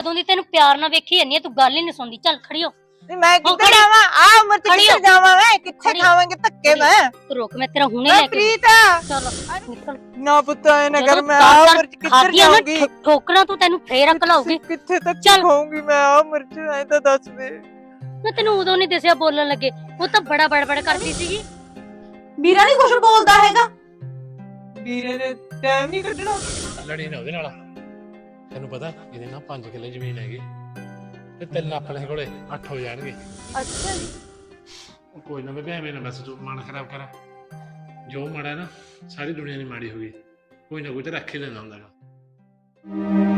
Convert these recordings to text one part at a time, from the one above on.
ਜਦੋਂ ਦੀ ਤੈਨੂੰ ਪਿਆਰ ਨਾਲ ਵੇਖੀ ਜਾਂਦੀ ਆ ਤੂੰ ਗੱਲ ਹੀ ਨਹੀਂ ਸੁਣਦੀ। ਚੱਲ ਖੜੀ ਹੋ। ਨਹੀਂ ਮੈਂ ਕਿੱਥੇ ਖੜੀ- ਜਾਵਾਂ? ਆ ਉਮਰ ਚ ਖੜੀ ਕਿੱਥੇ। ਜਾਵਾਂ ਮੈਂ ਕਿੱਥੇ ਖੜੀ। ਖਾਵਾਂਗੇ ਧੱਕੇ ਖੜੀ। ਮੈਂ? ਤੂੰ ਰੁਕ ਮੈਂ ਤੇਰਾ ਹੁਣੇ ਲੈ ਕੇ ਪ੍ਰੀਤ ਚੱਲ ਨਿਕਲ ਨਾ ਪੁੱਤ ਐ ਨਾ ਕਰ ਜਦੋਂ ਮੈਂ ਆ ਉਮਰ ਚ ਕਿੱਧਰ ਨਾ ਜਾਊਂਗੀ? ਠੋ- ਠੋਕਰਾਂ ਤੂੰ ਤੈਨੂੰ ਫੇਰ ਅਕਲ ਆਊਗੀ। ਕਿੱਥੇ ਤੱਕ ਚੱਲ। ਖਾਊਂਗੀ ਮੈਂ ਆ ਉਮਰ ਚ? ਐ ਤਾਂ ਦੱਸ ਦੇ। ਮੈਂ ਤੈਨੂੰ ਉਦੋਂ ਨਹੀਂ ਦੱਸਿਆ ਬੋਲਣ ਲੱਗੇ। ਉਹ ਤਾਂ ਬੜਾ ਬੜਬੜ ਕਰਦੀ ਸੀਗੀ। ਵੀਰਾ ਨਹੀਂ ਕੁਝ ਬੋਲਦਾ ਹੈਗਾ। ਵੀਰੇ ਨੇ ਟਾਈਮ ਨਹੀਂ ਕੱਢਣਾ। ਲੜੀ ਨਾ ਉਹਦੇ ਨਾਲ। ਤੈਨੂੰ ਪਤਾ ਇਹਦੇ ਨਾਲ 5 ਕਿੱਲੇ ਜ਼ਮੀਨ ਹੈਗੀ। ਤੇ ਤਿੰਨ ਆਪਣੇ ਕੋਲੇ 8 ਹੋ ਜਾਣਗੇ। ਅੱਛਾ ਜੀ। ਉਹ ਕੋਈ ਨਾ ਬੇਬੇ ਐਵੇਂ ਨਾ ਬਸ ਤੂੰ ਮਨ ਖਰਾਬ ਕਰ। ਜੋ ਮਾੜਾ ਨਾ ਸਾਰੀ ਦੁਨੀਆ ਦੀ ਮਾੜੀ ਹੋ ਗਈ। ਕੋਈ ਨਾ ਕੋਈ ਤੇ ਰੱਖ ਹੀ ਲੈਂਦਾ ਹੁੰਦਾ ਗਾ।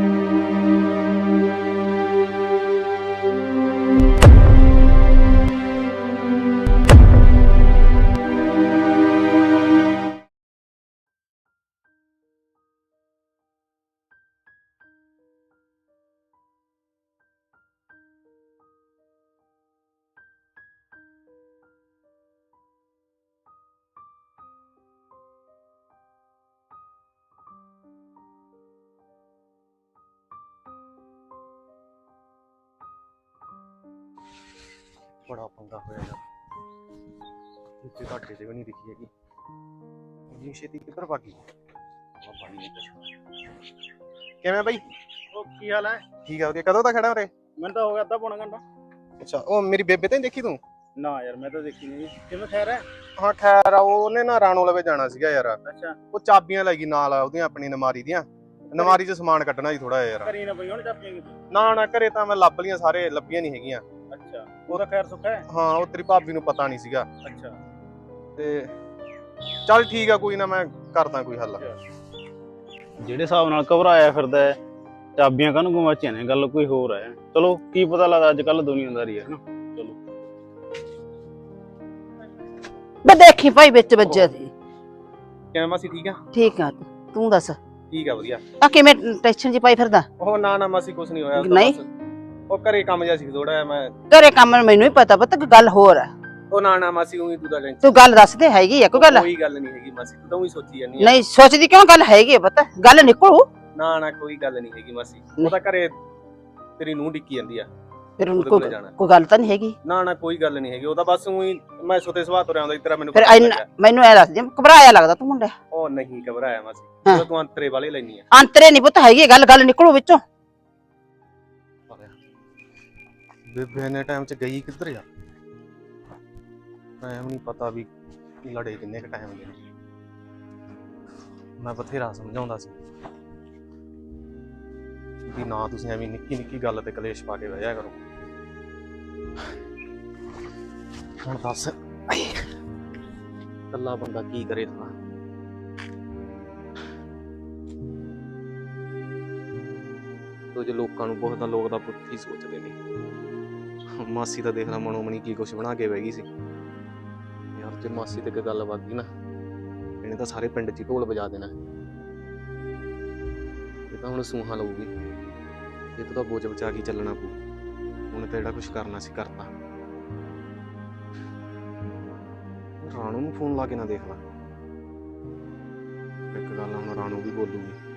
ਆ ਬਾਣੀ ਕਿਵੇਂ ਬਾਈ? ਉਹ ਕੀ ਹਾਲ ਹੈ? ਠੀਕ ਆ ਵਧੀਆ। ਕਦੋਂ ਦਾ ਖੜਾ ਉਰੇ? ਮੈਨੂੰ ਤਾਂ ਹੋ ਗਿਆ ਅੱਧਾ ਪੌਣਾ ਘੰਟਾ। ਅੱਛਾ ਉਹ ਮੇਰੀ ਬੇਬੇ ਤਾਂ ਨੀ ਦੇਖੀ ਤੂੰ? ਨਾ ਯਾਰ ਮੈਂ ਤਾਂ ਦੇਖੀ ਨਹੀਂ। ਕਿਵੇਂ ਖੈਰ ਹੈ? ਹਾਂ ਖੈਰ ਆ ਉਹਨੇ ਨਾ ਰਾਣੋ ਲਵੇ ਜਾਣਾ ਸੀਗਾ ਯਾਰ। ਅੱਛਾ। ਉਹ ਚਾਬੀਆਂ ਲੈ ਗਈ ਨਾਲ ਉਹਦੀਆਂ ਆਪਣੀ ਨਮਾਰੀ ਦੀਆਂ। ਨਮਾਰੀ 'ਚ ਸਮਾਨ ਕੱਢਣਾ ਜੀ ਥੋੜਾ ਯਾਰ। ਕਰੀ ਨਾ ਪਈ ਹੁਣ ਕਿਤੇ? ਨਾ ਨਾ ਘਰੇ ਤਾਂ ਮੈਂ ਲੱਭ ਲੀਆਂ ਸਾਰੇ ਲੱਭੀਆਂ ਨਹੀਂ ਹੈਗੀਆਂ। ਅੱਛਾ ਉਹਦਾ ਖੈਰ ਸੁੱਖ ਹੈ। ਹਾਂ ਉਹ ਤੇਰੀ ਭਾਬੀ ਨੂੰ ਪਤਾ ਨਹੀਂ ਸੀਗਾ। ਅੱਛਾ। ਤੇ ਚੱਲ ਠੀਕ ਆ ਕੋਈ ਨਾ ਮੈਂ ਕਰਦਾ ਕੋਈ ਹੱਲ। ਜਿਹੜੇ ਹਿਸਾਬ ਨਾਲ ਘਬਰਾਇਆ ਫਿਰਦਾ ਹੈ ਚਾਬੀਆਂ ਕਾਹਨੂੰ ਗਵਾਚੀਆਂ ਨੇ? ਗੱਲ ਕੋਈ ਹੋਰ ਹੈ। ਚਲੋ ਕੀ ਪਤਾ ਲੱਗਦਾ ਅੱਜ ਕੱਲ ਦੁਨੀਆਦਾਰੀ ਹੈ ਨਾ। ਚਲੋ। ਬੇ ਦੇਖੀ ਭਾਈ ਵਿੱਚ ਵੱਜਿਆ ਸੀ ਕਿਵੇਂ ਮਾਸੀ ਠੀਕ ਆ? ਠੀਕ ਆ ਤੂੰ- ਦੱਸ। ਠੀਕ ਆ ਵਧੀਆ। ਆ ਕਿਵੇਂ ਟੈਨਸ਼ਨ ਜੀ ਪਾਈ ਫਿਰਦਾ? ਉਹ ਨਾ ਨਾ ਮਾਸੀ ਕੁਛ ਨਹੀਂ ਹੋਇਆ। ਉਹ ਤਾਂ ਨਹੀਂ? ਬਸ- ਉਹ ਘਰੇ ਕੰਮ ਜਿਹਾ ਸੀ ਥੋੜਾ ਜਿਹਾ ਮੈਂ ਘਰੇ ਕੰਮ ਮੈਨੂੰ ਹੀ ਪਤਾ ਪਤਾ ਕੋਈ ਗੱਲ ਹੋਰ ਆ। ਉਹ ਨਾ ਨਾ ਮਾਸੀ ਉਹੀ ਤੂੰ ਤਾਂ ਟੈਨਸ਼ਨ ਤੂੰ ਗੱਲ ਦੱਸ ਦੇ ਹੈਗੀ ਆ ਕੋਈ ਗੱਲ? ਕੋਈ ਗੱਲ ਨਹੀਂ ਹੈਗੀ ਮਾਸੀ ਤੂੰ ਤਾਂ ਉਹੀ ਸੋਚੀ ਜਾਂਦੀ ਆ। ਨਹੀਂ ਸੋਚਦੀ ਕਿਉਂ ਗੱਲ ਹੈਗੀ ਆ ਪਤਾ? ਗੱਲ ਨਿਕਲੂ। ਨਾ ਨਾ ਕੋਈ ਗੱਲ ਨਹੀਂ ਹੈਗੀ ਮਾਸੀ। ਉਹ ਤਾਂ ਘਰੇ ਤੇਰੀ ਨੂੰਹ ਡਿੱਕੀ ਜਾਂਦੀ ਆ। ਫਿਰ ਕੋਲੇ ਕੋਈ ਕੋਈ ਗੱਲ ਤਾਂ ਨਹੀਂ ਹੈਗੀ। ਨਾ ਨਾ ਕੋਈ ਗੱਲ ਨਹੀਂ ਹੈਗੀ। ਉਹ ਤਾਂ ਬਸ ਉਹੀ ਮੈਂ ਸੁਤੇ ਸੁਭਾਅ ਤੁਰਿਆ ਆਉਂਦਾ ਤੇਰਾ ਮੈਨੂੰ ਫਿਰ ਪਤਾ ਇੰਨਾ- ਲੱਗਿਆ। ਮੈਨੂੰ ਐ ਦੱਸ ਦੇ ਘਬਰਾਇਆ ਲੱਗਦਾ ਤੂੰ ਮੁੰਡਾ? ਉਹ ਨਹੀਂ ਘਬਰਾਇਆ ਮਾਸੀ। ਹਾਂ। ਜਦੋਂ ਤੂੰ ਅੰਤਰੇ ਵਾਲੇ ਲੈਣੀ ਆ। ਅੰਤਰੇ ਨਹੀਂ ਪੁੱਤ ਹੈਗੀ ਆ, ਗੱਲ ਗੱਲ ਨਿਕਲੂ ਵਿੱਚੋਂ। ਬੇਬੇ ਨੇ ਟਾਈਮ 'ਚ ਗਈ ਕਿੱਧਰ ਆ? ਟਾਈਮ ਨਹੀਂ ਪਤਾ ਵੀ ਲੜੇ ਕਿੰਨੇ ਕ ਟਾਈਮ ਦੇ ਮੈਂ ਬਥੇਰਾ ਸਮਝਾਉਂਦਾ ਸੀ। ਵੀ ਨਾ ਤੁਸੀਂ ਐਵੇਂ ਨਿੱਕੀ ਨਿੱਕੀ ਗੱਲ ਤੇ ਕਲੇਸ਼ ਪਾ ਕੇ ਬਹਿ ਕਰੋ। ਹੁਣ ਦੱਸ ਕੱਲਾ ਬੰਦਾ ਕੀ ਕਰੇ ਤਾਂ? ਤੋ ਲੋਕਾਂ ਨੂੰ ਬਹੁਤਾ ਲੋਕ ਦਾ ਪੁੱਠ ਹੀ ਸੋਚਦੇ ਨੇ। ਮਾਸੀ ਤਾਂ ਦੇਖ ਲਾ ਮਨੋ ਕੀ ਕੁਛ ਬਣਾ ਕੇ ਬਹਿ ਗਈ ਸੀ। ਜੇ ਮਾਸੀ ਤੇ ਕੋਈ ਗੱਲ ਵਗ ਗਈ ਨਾ। ਇਹਨੇ ਤਾਂ ਸਾਰੇ ਪਿੰਡ 'ਚ ਹੀ ਢੋਲ ਵਜਾ ਦੇਣਾ। ਇਹ ਤਾਂ ਹੁਣ ਸੂਹਾਂ ਲਊਗੀ। ਇਹ ਤਾਂ ਤਾਂ ਬੋਝ ਬਚਾ ਕੇ ਚੱਲਣਾ ਪਊ। ਹੁਣ ਤਾਂ ਜਿਹੜਾ ਕੁਛ ਕਰਨਾ ਸੀ ਕਰਤਾ। ਰਾਣੂ ਨੂੰ ਫੋਨ ਲਾ ਕੇ ਨਾ ਦੇਖ ਲਾ। ਇੱਕ ਗੱਲ ਹੁਣ ਰਾਣੂ ਵੀ ਬੋਲੂਗੀ।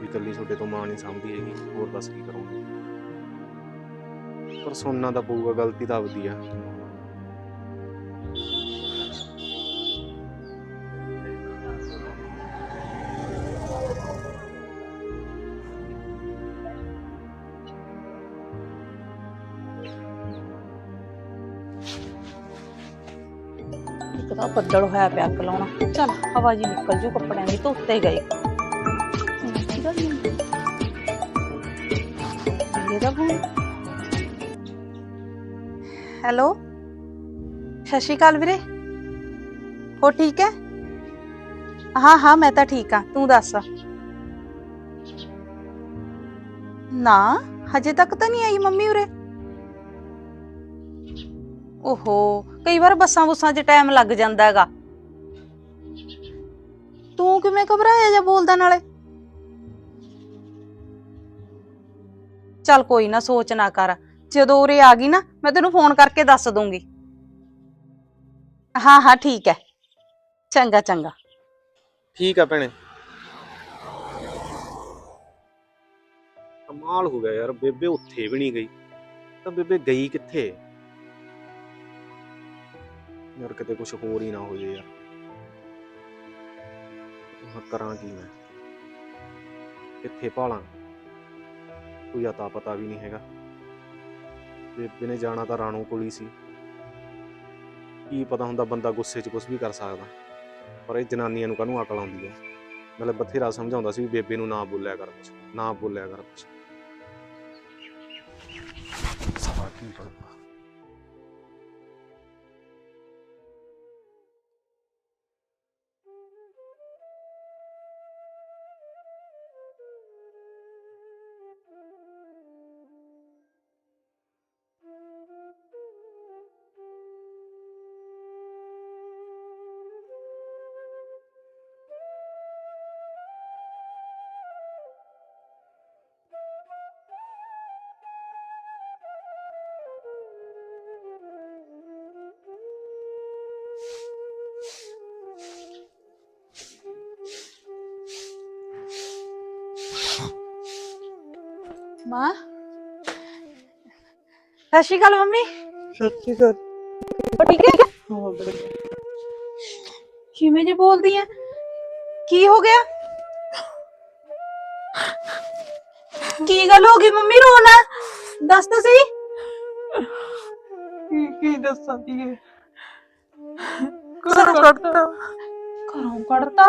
ਵੀ ਕੱਲੀ ਛੋਟੇ ਤੋਂ ਮਾਂ ਨਹੀਂ ਸਮਝਦੀ ਹੈਗੀ। ਹੋਰ ਦੱਸ ਕੀ ਕਰੂੰਗੀ। ਪਰ ਸੁਣਨਾ ਤਾਂ ਪਊਗਾ, ਗਲਤੀ ਤਾਂ ਆਪਦੀ ਆ। ਬੱਦਲ ਹੋਇਆ ਪਿਆ ਕਲਾਉਣਾ। ਚੱਲ, ਹਵਾ ਜੀ ਨਿਕਲ ਜੂ ਕੱਪੜਿਆਂ ਦੀ ਧੋਤੇ ਗਏ ਇਹਦਾ ਫੋਨ। ਹੈਲੋ? ਸਤਿ ਸ਼੍ਰੀ ਅਕਾਲ ਵੀਰੇ। ਹੋ ਠੀਕ ਹੈ? ਹਾਂ ਹਾਂ, ਮੈਂ ਤਾਂ ਠੀਕ ਆ ਤੂੰ ਦੱਸ। ਨਾ, ਹਜੇ ਤੱਕ ਤਾਂ ਨਹੀਂ ਆਈ ਮੰਮੀ ਉਰੇ। ਓਹੋ, ਕਈ ਵਾਰ ਬੱਸਾਂ ਬੁੱਸਾਂ 'ਚ ਟਾਈਮ ਲੱਗ ਜਾਂਦਾ ਹੈਗਾ। ਤੂੰ ਕਿਵੇਂ ਘਬਰਾਇਆ ਜਾਂ ਬੋਲਦਾ ਨਾਲੇ? ਚੱਲ ਕੋਈ ਨਾ, ਸੋਚ ਨਾ ਕਰ। ਜਦੋਂ ਉਰੇ ਆ ਗਈ ਨਾ, ਮੈਂ ਤੈਨੂੰ ਫੋਨ ਕਰਕੇ ਦੱਸ ਦੂੰਗੀ। ਹਾਂ ਹਾਂ, ਠੀਕ ਹੈ। ਚੰਗਾ ਚੰਗਾ। ਠੀਕ ਆ ਭੈਣੇ। ਕਮਾਲ ਹੋ ਗਿਆ ਯਾਰ, ਬੇਬੇ ਉੱਥੇ ਵੀ ਨਹੀਂ ਗਈ। ਤਾਂ ਬੇਬੇ ਗਈ ਕਿੱਥੇ? ਯਾਰ ਕਿਤੇ ਕੁਝ ਹੋਰ ਹੀ ਨਾ ਹੋ ਜੇ ਯਾਰ। ਮੈਂ ਕਰਾਂ ਕੀ ਮੈਂ? ਕਿੱਥੇ ਭਾਲਾਂ? ਕੋਈ ਅਤਾ ਪਤਾ ਵੀ ਨਹੀਂ ਹੈਗਾ। ਬੇਬੇ ਨੇ ਜਾਣਾ ਤਾਂ ਰਾਣੋ ਕੋਲ ਹੀ ਸੀ। ਕੀ ਪਤਾ ਹੁੰਦਾ ਬੰਦਾ ਗੁੱਸੇ 'ਚ ਕੁਝ ਵੀ ਕਰ ਸਕਦਾ। ਪਰ ਇਹ ਜਨਾਨੀਆਂ ਨੂੰ ਕਾਹਨੂੰ ਅਕਲ ਆਉਂਦੀ ਹੈ? ਮਤਲਬ ਬਥੇਰਾ ਸਮਝਾਉਂਦਾ ਸੀ ਵੀ ਬੇਬੇ ਨੂੰ ਨਾ ਬੋਲਿਆ ਕਰ ਕੁਛ, ਨਾ ਬੋਲਿਆ ਕਰ ਕੁਛ। ਸਵਾ ਕੀ ਪੜਦਾ ਮਾਂ ਸਤਿ ਸ਼੍ਰੀ ਅਕਾਲ ਮੰਮੀ ਸੱਚੀ ਕਰ ਹੋ ਠੀਕ ਹੈ ਹਾਂ ਬੜੇ ਕਿਵੇਂ ਜੇ ਬੋਲਦੀ ਐ ਕੀ ਹੋ ਗਿਆ ਕੀ ਗੱਲ ਹੋ ਗਈ ਮੰਮੀ ਰੋਣਾ ਦੱਸ ਤਾਂ ਸਹੀ ਕੀ ਕੀ ਦੱਸਾਂ ਤੀਏ ਘਰੋਂ ਕੱਢਤਾ ਘਰੋਂ ਕੱਢਤਾ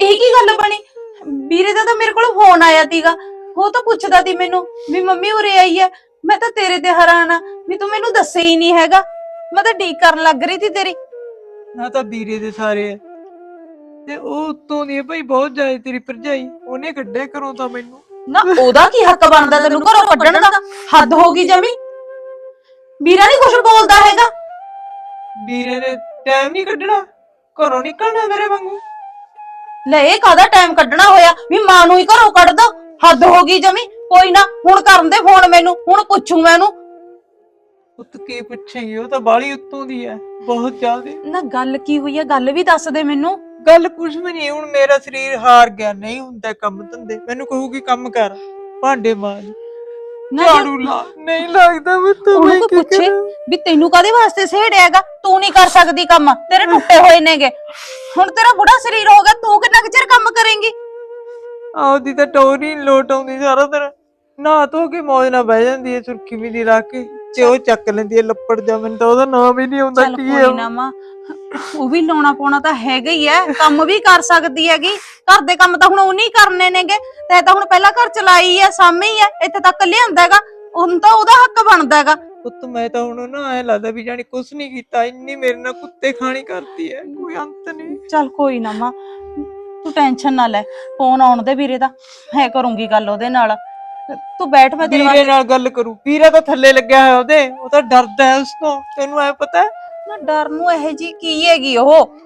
ਇਹ ਕੀ ਗੱਲ ਬਣੀ ਵੀਰੇ ਦਾ ਤਾਂ ਮੇਰੇ ਕੋਲ ਫੋਨ ਆਇਆ ਸੀਗਾ ਉਹ ਤਾਂ ਪੁੱਛਦਾ ਸੀ ਮੈਨੂੰ ਵੀ ਮੰਮੀ ਉਰੇ ਆਈ ਐ ਮੈਂ ਤਾਂ ਤੇਰੇ ਤੇ ਹੈਰਾਨ ਆ ਵੀ ਤੂੰ ਮੈਨੂੰ ਦੱਸਿਆ ਹੀ ਨਹੀਂ ਹੈਗਾ। ਮੈਂ ਤਾਂ ਡੀਕ ਕਰਨ ਲੱਗ ਰਹੀ ਸੀ ਤੇਰੀ। ਨਾ ਤਾਂ ਵੀਰੇ ਦੇ ਸਾਰੇ ਆ। ਤੇ ਉਹ ਉਤੋਂ ਦੀ ਆ ਭਾਈ ਬਹੁਤ ਜਾਏ ਤੇਰੀ ਭਰਜਾਈ ਉਹਨੇ ਕੱਢਿਆ ਘਰੋਂ ਤਾਂ ਮੈਨੂੰ। ਨਾ ਉਹਦਾ ਕੀ ਹੱਕ ਬਣਦਾ ਤੈਨੂੰ ਘਰੋਂ ਕੱਢਣ ਦਾ? ਹੱਦ ਹੋ ਗਈ ਜਮੀ। ਵੀਰਾ ਨਹੀਂ ਕੁਝ ਬੋਲਦਾ ਹੈਗਾ। ਵੀਰੇ ਨੇ ਟਾਈਮ ਨਹੀਂ ਕੱਢਣਾ ਘਰੋਂ ਨਿਕਲਣਾ ਮੇਰੇ ਵਾਂਗੂ। ਲੈ ਇਹ ਕਾਹਦਾ ਟਾਈਮ ਕੱਢਣਾ ਹੋਇਆ? ਵੀ ਮਾਂ ਨੂੰ ਹੀ ਘਰੋਂ ਕੱਢ ਦੋ। ਹੱਦ ਹੋ ਗਈ ਜਮੀ। ਕੋਈ ਨਾ ਹੁਣ ਕਰਨ ਦੇ ਫੋਨ ਮੈਨੂੰ ਹੁਣ ਪੁੱਛੂ ਮੈਂ ਉਹਨੂੰ। ਉੱਤ ਕੀ ਪੁੱਛੇਗੀ ਉਹ ਤਾਂ ਬਾਲੀ ਉੱਤੋਂ ਦੀ ਹੈ ਬਹੁਤ ਜ਼ਿਆਦੇ। ਨਾ ਗੱਲ ਕੀ ਹੋਈ ਹੈ ਗੱਲ ਵੀ ਦੱਸ ਦੇ ਮੈਨੂੰ। ਗੱਲ ਕੁਝ ਵੀ ਨਹੀਂ ਹੁਣ ਮੇਰਾ ਸਰੀਰ ਹਾਰ ਗਿਆ ਨਹੀਂ ਹੁੰਦਾ ਕੰਮ ਧੰਦੇ। ਮੈਨੂੰ ਕਹੂਗੀ ਕੰਮ ਕਰ ਭਾਂਡੇ ਮਾਂਜ। ਨਾ ਜੇ। ਝਾੜੂ ਲਾ ਨਹੀਂ ਲੱਗਦਾ ਮੈਂ ਤਾਂ ਉਹਨੂੰ ਮੈਂ ਕੋਈ ਪੁੱਛੇ? ਵੀ ਤੈਨੂੰ ਕਾਦੇ ਵਾਸਤੇ ਸਹੇੜਿਆ ਹੈਗਾ? ਤੂੰ ਨਹੀਂ ਕਰ ਸਕਦੀ ਕੰਮ ਤੇਰੇ ਟੁੱਟੇ ਹੋਏ ਨੇਗੇ। ਹੁਣ ਤੇਰਾ ਬੁੜਾ ਸਰੀਰ ਹੋ ਗਿਆ ਤੂੰ ਕਿੰਨਾ ਕੁ ਚਿਰ ਕੰਮ ਕਰੇਂਗੀ? ਆਪਦੀ ਤਾਂ ਟੋਰ ਲੋਟ ਆਉਂਦੀ ਸਾਰਾ ਦਿਨ। ਨਾ ਧੋ ਕੇ ਮੌਜ ਨਾਲ ਬਹਿ ਜਾਂਦੀ ਹੈ ਸੁਰਖੀ ਵੀ ਦੀ ਰੱਖ ਕੇ ਤੇ ਉਹ ਚੱਕ ਲੈਂਦੀ ਹੈ ਲੱਪੜ ਜਾ ਮੈਨੂੰ ਤਾਂ ਉਹਦਾ ਨਾਮ ਹੀ ਨਹੀਂ ਆਉਂਦਾ ਚੱਲ ਕੀ ਹੈ ਕੋਈ ਉਹ। ਨਾ ਮਾਂ ਉਹ ਵੀ ਲਾਉਣਾ ਪਾਉਣਾ ਤਾਂ ਹੈਗਾ ਹੀ ਐ ਕੰਮ ਵੀ ਕਰ ਸਕਦੀ ਹੈਗੀ। ਘਰ ਦੇ ਕੰਮ ਤਾਂ ਹੁਣ ਉਹਨੇ ਹੀ ਕਰਨੇ ਨੇਗੇ ਤੇ ਤਾਂ ਹੁਣ ਪਹਿਲਾਂ ਘਰ ਚਲਾਈ ਐ ਸਾਹਮਣੇ ਹੀ ਐ ਇੱਥੇ ਤੱਕ ਲਿਆਂਦਾ ਹੈਗਾ ਹੁਣ ਤਾਂ ਉਹਦਾ ਹੱਕ ਬਣਦਾ ਹੈਗਾ। ਪੁੱਤ ਮੈਂ ਤਾਂ ਹੁਣ ਨਾ ਐ ਲੱਗਦਾ ਵੀ ਜਾਨੀ ਕੁਛ ਨਹੀਂ ਕੀਤਾ ਇੰਨੀ ਮੇਰੇ ਨਾਲ ਕੁੱਤੇ ਖਾਣੀ ਕਰਦੀ ਹੈ ਕੋਈ ਅੰਤ ਨਹੀਂ ਚੱਲ ਕੋਈ ਨਾ ਮਾਂ ਤੂੰ ਟੈਨਸ਼ਨ ਨਾ ਲੈ ਫੋਨ ਆਉਣ ਦੇ ਵੀਰੇ ਦਾ ਹੈ ਕਰੂੰਗੀ ਗੱਲ ਉਹਦੇ ਨਾਲ। ਤੂੰ ਬੈਠ ਮੈਂ ਤੇਰੇ ਵੀਰੇ ਵਾਸਤੇ ਨਾਲ ਗੱਲ ਕਰੂ। ਵੀਰਾ ਤਾਂ ਥੱਲੇ ਲੱਗਿਆ ਹੋਇਆ ਉਹਦੇ ਉਹ ਤਾਂ ਡਰਦਾ ਹੈ ਉਸ ਤੋਂ ਤੈਨੂੰ ਐ ਪਤਾ ਹੈ? ਨਾ ਡਰ ਨੂੰ ਇਹ ਜੀ ਕੀ ਹੈਗੀ ਉਹ?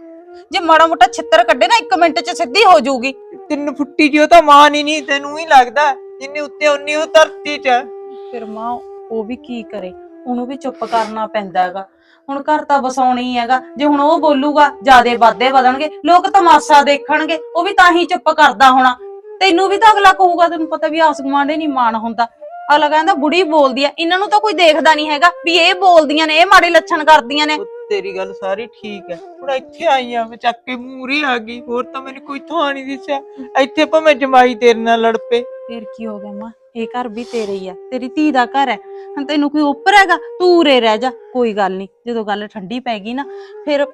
ਜੇ ਮਾੜਾ ਮੋਟਾ ਛਿੱਤਰ ਕੱਢੇ ਨਾ 1 ਮਿੰਟ ਚ ਸਿੱਧੀ ਹੋ ਜਾਊਗੀ। ਤਿੰਨ ਫੁੱਟੀ ਜੀ ਉਹ ਤਾਂ ਮਾਨ ਹੀ ਨਹੀਂ ਤੈਨੂੰ ਹੀ ਲੱਗਦਾ ਜਿੰਨੀ ਉੱਤੇ ਉਨੀ ਉਹ ਧਰਤੀ 'ਚ ਹੈ। ਫਿਰ ਮਾਂ ਉਹ ਵੀ ਕੀ ਕਰੇ? ਉਹਨੂੰ ਵੀ ਚੁੱਪ ਕਰਨਾ ਪੈਂਦਾ ਹੈਗਾ। ਹੁਣ ਘਰ ਤਾਂ ਵਸਾਉਣਾ ਹੀ ਹੈਗਾ। ਜੇ ਹੁਣ ਉਹ ਬੋਲੂਗਾ, ਜਿਆਦੇ ਵਾਧੇ ਵਧਣਗੇ, ਲੋਕ ਤਮਾਸ਼ਾ ਦੇਖਣਗੇ, ਉਹ ਵੀ ਤਾਂ ਹੀ ਚੁੱਪ ਕਰਦਾ ਹੋਣਾ। ਤੈਨੂੰ ਵੀ ਤਾਂ ਅਗਲਾ ਕਹੂਗਾ, ਤੈਨੂੰ ਪਤਾ ਵੀ ਆਸ ਗੁਆਂਢੇ ਨਹੀਂ ਮਾਣ ਹੁੰਦਾ। ਅਗਲਾ ਕਹਿੰਦਾ, ਬੁੜੀ ਬੋਲਦੀ ਆ, ਇਹਨਾਂ ਨੂੰ ਤਾਂ ਕੋਈ ਦੇਖਦਾ ਨਹੀਂ ਹੈਗਾ ਵੀ ਇਹ ਬੋਲਦੀਆਂ ਨੇ, ਇਹ ਮਾੜੇ ਲੱਛਣ ਕਰਦੀਆਂ ਨੇ। ਤੇਰੀ ਗੱਲ ਸਾਰੀ ਠੀਕ ਹੈ। ਹੁਣ ਇੱਥੇ ਆਈ ਆ ਮੈਂ ਚੱਕ ਕੇ ਮੂਰੀ ਆ ਗਈ। ਹੋਰ ਤਾਂ ਮੈਨੂੰ ਕੋਈ ਥਾਂ ਨਹੀਂ ਦਿਸਿਆ। ਇੱਥੇ ਭਾਵੇਂ ਜਮਾਈ ਤੇਰੇ ਨਾਲ ਲੜ ਪਏ। ਫਿਰ ਕੀ ਹੋ ਗਿਆ ਮਾਂ? ਇਹ ਘਰ ਵੀ ਤੇਰੇ ਹੀ ਆ। ਤੇਰੀ ਧੀ ਦਾ ਘਰ ਹੈ। ਹੁਣ ਤੈਨੂੰ ਕੋਈ ਉੱਪਰ ਹੈਗਾ ਤੂੰ ਉਰੇ ਰਹਿ ਜਾ। ਕੋਈ ਗੱਲ ਨਹੀਂ। ਜਦੋਂ ਗੱਲ ਠੰਡੀ ਪੈ ਗਈ ਨਾ ਫਿਰ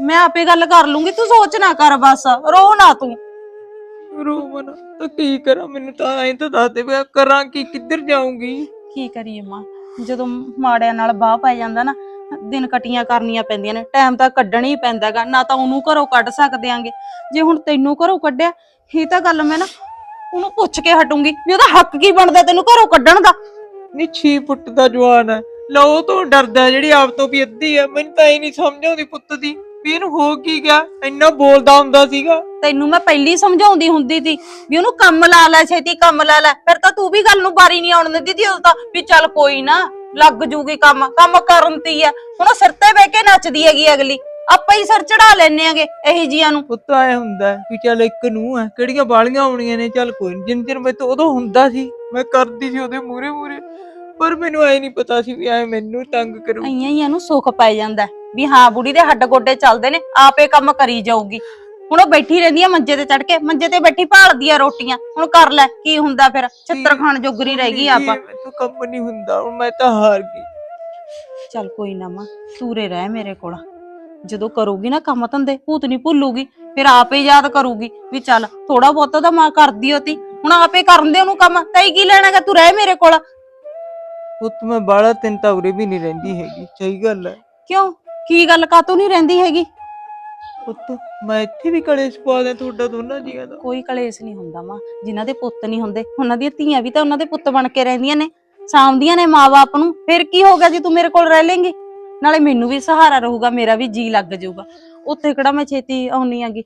ਮੈਂ ਆਪੇ ਗੱਲ ਕਰ ਲੂੰਗੀ। ਤੂੰ ਸੋਚ ਨਾ ਕਰ ਬਸ। ਰੋ ਨਾ ਤੂੰ। ਰੋਮਨ ਤਾਂ ਕੀ ਕਰਾਂ? ਮੈਨੂੰ ਤਾਂ ਐਂ ਤਾਂ ਦੱਸ ਦੇ ਵੀ ਕਰਾਂ ਕੀ ਕਿੱਧਰ ਜਾਊਂਗੀ? ਕੀ ਕਰੀਏ ਮਾਂ? ਜਦੋਂ ਮਾੜਿਆਂ ਨਾਲ ਬਾਹ ਪੈ ਜਾਂਦਾ ਨਾ ਦਿਨ ਕਟੀਆਂ ਕਰਨੀਆਂ ਪੈਂਦੀਆਂ ਨੇ ਟਾਈਮ ਤਾਂ ਕੱਢਣਾ ਹੀ ਪੈਂਦਾਗਾ ਨਾ ਤਾਂ ਉਹਨੂੰ ਘਰੋਂ ਕੱਢ ਸਕਦੇ ਆਂਗੇ। ਜੇ ਹੁਣ ਤੈਨੂੰ ਘਰੋਂ ਕੱਢਿਆ ਇਹ ਤਾਂ ਗੱਲ ਮੈਂ ਨਾ ਉਹਨੂੰ ਪੁੱਛ ਕੇ ਹਟੂੰਗੀ ਵੀ ਉਹਦਾ ਹੱਕ ਕੀ ਬਣਦਾ ਤੈਨੂੰ ਘਰੋਂ ਕੱਢਣ ਦਾ। ਨੀ 6 ਫੁੱਟ ਦਾ ਜਵਾਨ ਹੈ। ਲਓ ਤੋਂ ਡਰਦਾ ਜਿਹੜੀ ਆਪ ਤੋਂ ਵੀ ਅੱਧੀ ਹੈ। ਮੈਨੂੰ ਤਾਂ ਇਹ ਨਹੀਂ ਸਮਝ ਆਉਂਦੀ ਪੁੱਤ ਦੀ ਵੀ ਇਹਨੂੰ ਹੋ ਕੀ ਗਿਆ। ਇੰਨਾ ਬੋਲਦਾ ਹੁੰਦਾ ਸੀਗਾ। ਤੈਨੂੰ ਮੈਂ ਪਹਿਲੀ ਸਮਝਾਉਂਦੀ ਹੁੰਦੀ ਸੀ ਵੀ ਉਹਨੂੰ ਕੰਮ ਲਾ ਲੈ ਛੇਤੀ ਕੰਮ ਲਾ ਲੈ। ਫਿਰ ਤਾਂ ਤੂੰ ਵੀ ਗੱਲ ਨੂੰ ਬਾਰੀ ਨਹੀਂ ਆਉਣ ਦਿੰਦੀ ਸੀ ਉਦੋਂ ਤਾਂ ਵੀ ਚੱਲ ਕੋਈ ਨਾ। ਲੱਗ ਜੂਗੀ ਕੰਮ ਕੰਮ ਕਰਨ ਤੀ ਆ। ਹੁਣ ਉਹ ਸਿਰ ਤੇ ਬਹਿ ਕੇ ਨੱਚਦੀ ਹੈਗੀ ਅਗਲੀ। ਆਪਾਂ ਹੀ ਸਿਰ ਚੜਾ ਲੈਨੇ ਆਗੇ ਇਹੀ ਜੀਆਂ ਨੂੰ। ਪੁੱਤ ਐ ਹੁੰਦਾ ਹੈ ਵੀ ਚੱਲ ਇੱਕ ਨੂੰ ਹੈ ਕਿਹੜੀਆਂ ਬਾਲੀਆਂ ਆਉਣੀਆਂ ਨੇ ਚੱਲ ਕੋਈ ਨੀ। ਜਿੰਨ ਚਿਰ ਮੈਂ ਤਾਂ ਉਦੋਂ ਹੁੰਦਾ ਸੀ ਮੈਂ ਕਰਦੀ ਸੀ ਉਹਦੇ ਮੂਰੇ ਮੂਰੇ ਪਰ ਮੈਨੂੰ ਐ ਨਹੀਂ ਪਤਾ ਸੀ ਵੀ ਐ ਮੈਨੂੰ ਤੰਗ ਕਰੂ। ਆਈਆਂ ਹੀ ਨੂੰ ਸੁੱਖ ਪੈ ਜਾਂਦਾ ਹੈ ਵੀ ਹਾਂ ਬੁੜੀ ਦੇ ਹੱਡ ਗੋਡੇ ਚੱਲਦੇ ਨੇ ਆਪੇ ਕੰਮ ਕਰੀ ਜਾਊਗੀ। ਹੁਣ ਉਹ ਬੈਠੀ ਰਹਿੰਦੀ ਆ ਮੰਜੇ ਤੇ ਚੜ ਕੇ ਮੰਜੇ ਤੇ ਬੈਠੀ ਭਾਲਦੀ ਆ ਰੋਟੀਆਂ। ਹੁਣ ਕਰ ਲੈ ਕੀ ਹੁੰਦਾ ਫਿਰ? ਛਿੱਤਰ ਖਾਣ ਜੋਗਰੀ ਰਹਿ ਗਈ ਆਪਾਂ। ਤੂੰ ਕੰਮ ਨਹੀਂ ਹੁੰਦਾ ਹੁਣ ਮੈਂ ਤਾਂ ਹਾਰ ਗਈ। ਚੱਲ ਕੋਈ ਨਾ ਮਾਂ ਤੂਰੇ ਰਹਿ ਮੇਰੇ ਕੋਲ। ਜਦੋਂ ਕਰੂਗੀ ਨਾ ਕੰਮ ਧੰਦੇ ਭੂਤ ਨਹੀਂ ਭੁੱਲੂਗੀ ਫਿਰ ਆਪੇ ਯਾਦ ਕਰੂਗੀ ਵੀ ਚੱਲ ਥੋੜਾ ਬਹੁਤਾ ਤਾਂ ਮਾਂ ਕਰਦੀ ਹੋਤੀ ਹੁਣ ਆਪੇ ਕਰਨ ਦੇ ਉਹਨੂੰ ਕੰਮ ਤੈਂ ਕੀ ਲੈਣਾਗਾ ਤੂੰ ਰਹਿ ਮੇਰੇ ਕੋਲ। ਪੁੱਤ ਮੈਂ ਬਾਲਾ ਤਿੰਨ ਤਾਂ ਉਰੇ ਵੀ ਨਹੀਂ ਰਹਿੰਦੀ ਹੈਗੀ ਸਹੀ ਗੱਲ ਹੈ। ਕਿਉਂ? ਕੀ ਗੱਲ ਕਾਤੋਂ ਨਹੀਂ ਰਹਿੰਦੀ ਹੈਗੀ? ਪੁੱਤ ਮੈਂ ਇੱਥੇ ਵੀ ਕਲੇਸ਼ ਪਵਾ ਦਿਆਂ ਤੁਹਾਡਾ ਦੋਨਾਂ ਜੀਆਂ ਦਾ। ਕੋਈ ਕਲੇਸ਼ ਨਹੀਂ ਹੁੰਦਾ ਮਾਂ ਜਿਨ੍ਹਾਂ ਦੇ ਪੁੱਤ ਨਹੀਂ ਹੁੰਦੇ ਉਹਨਾਂ ਦੀਆਂ ਧੀਆਂ ਵੀ ਤਾਂ ਉਹਨਾਂ ਦੇ ਪੁੱਤ ਬਣ ਕੇ ਰਹਿੰਦੀਆਂ ਨੇ। ਸਾਂਭਦੀਆਂ ਨੇ ਮਾਪੇ ਨੂੰ ਫਿਰ ਕੀ ਹੋਗਾ ਜੇ ਤੂੰ ਮੇਰੇ ਕੋਲ ਰਹਿ ਲੇਂਗੀ? ਨਾਲੇ ਮੈਨੂੰ ਵੀ ਸਹਾਰਾ ਰਹੂਗਾ ਮੇਰਾ ਵੀ ਜੀ ਲੱਗ ਜਾਊਗਾ। ਉੱਥੇ ਕਿਹੜਾ ਮੈਂ ਛੇਤੀ ਆਉਣੀ ਆਗੀ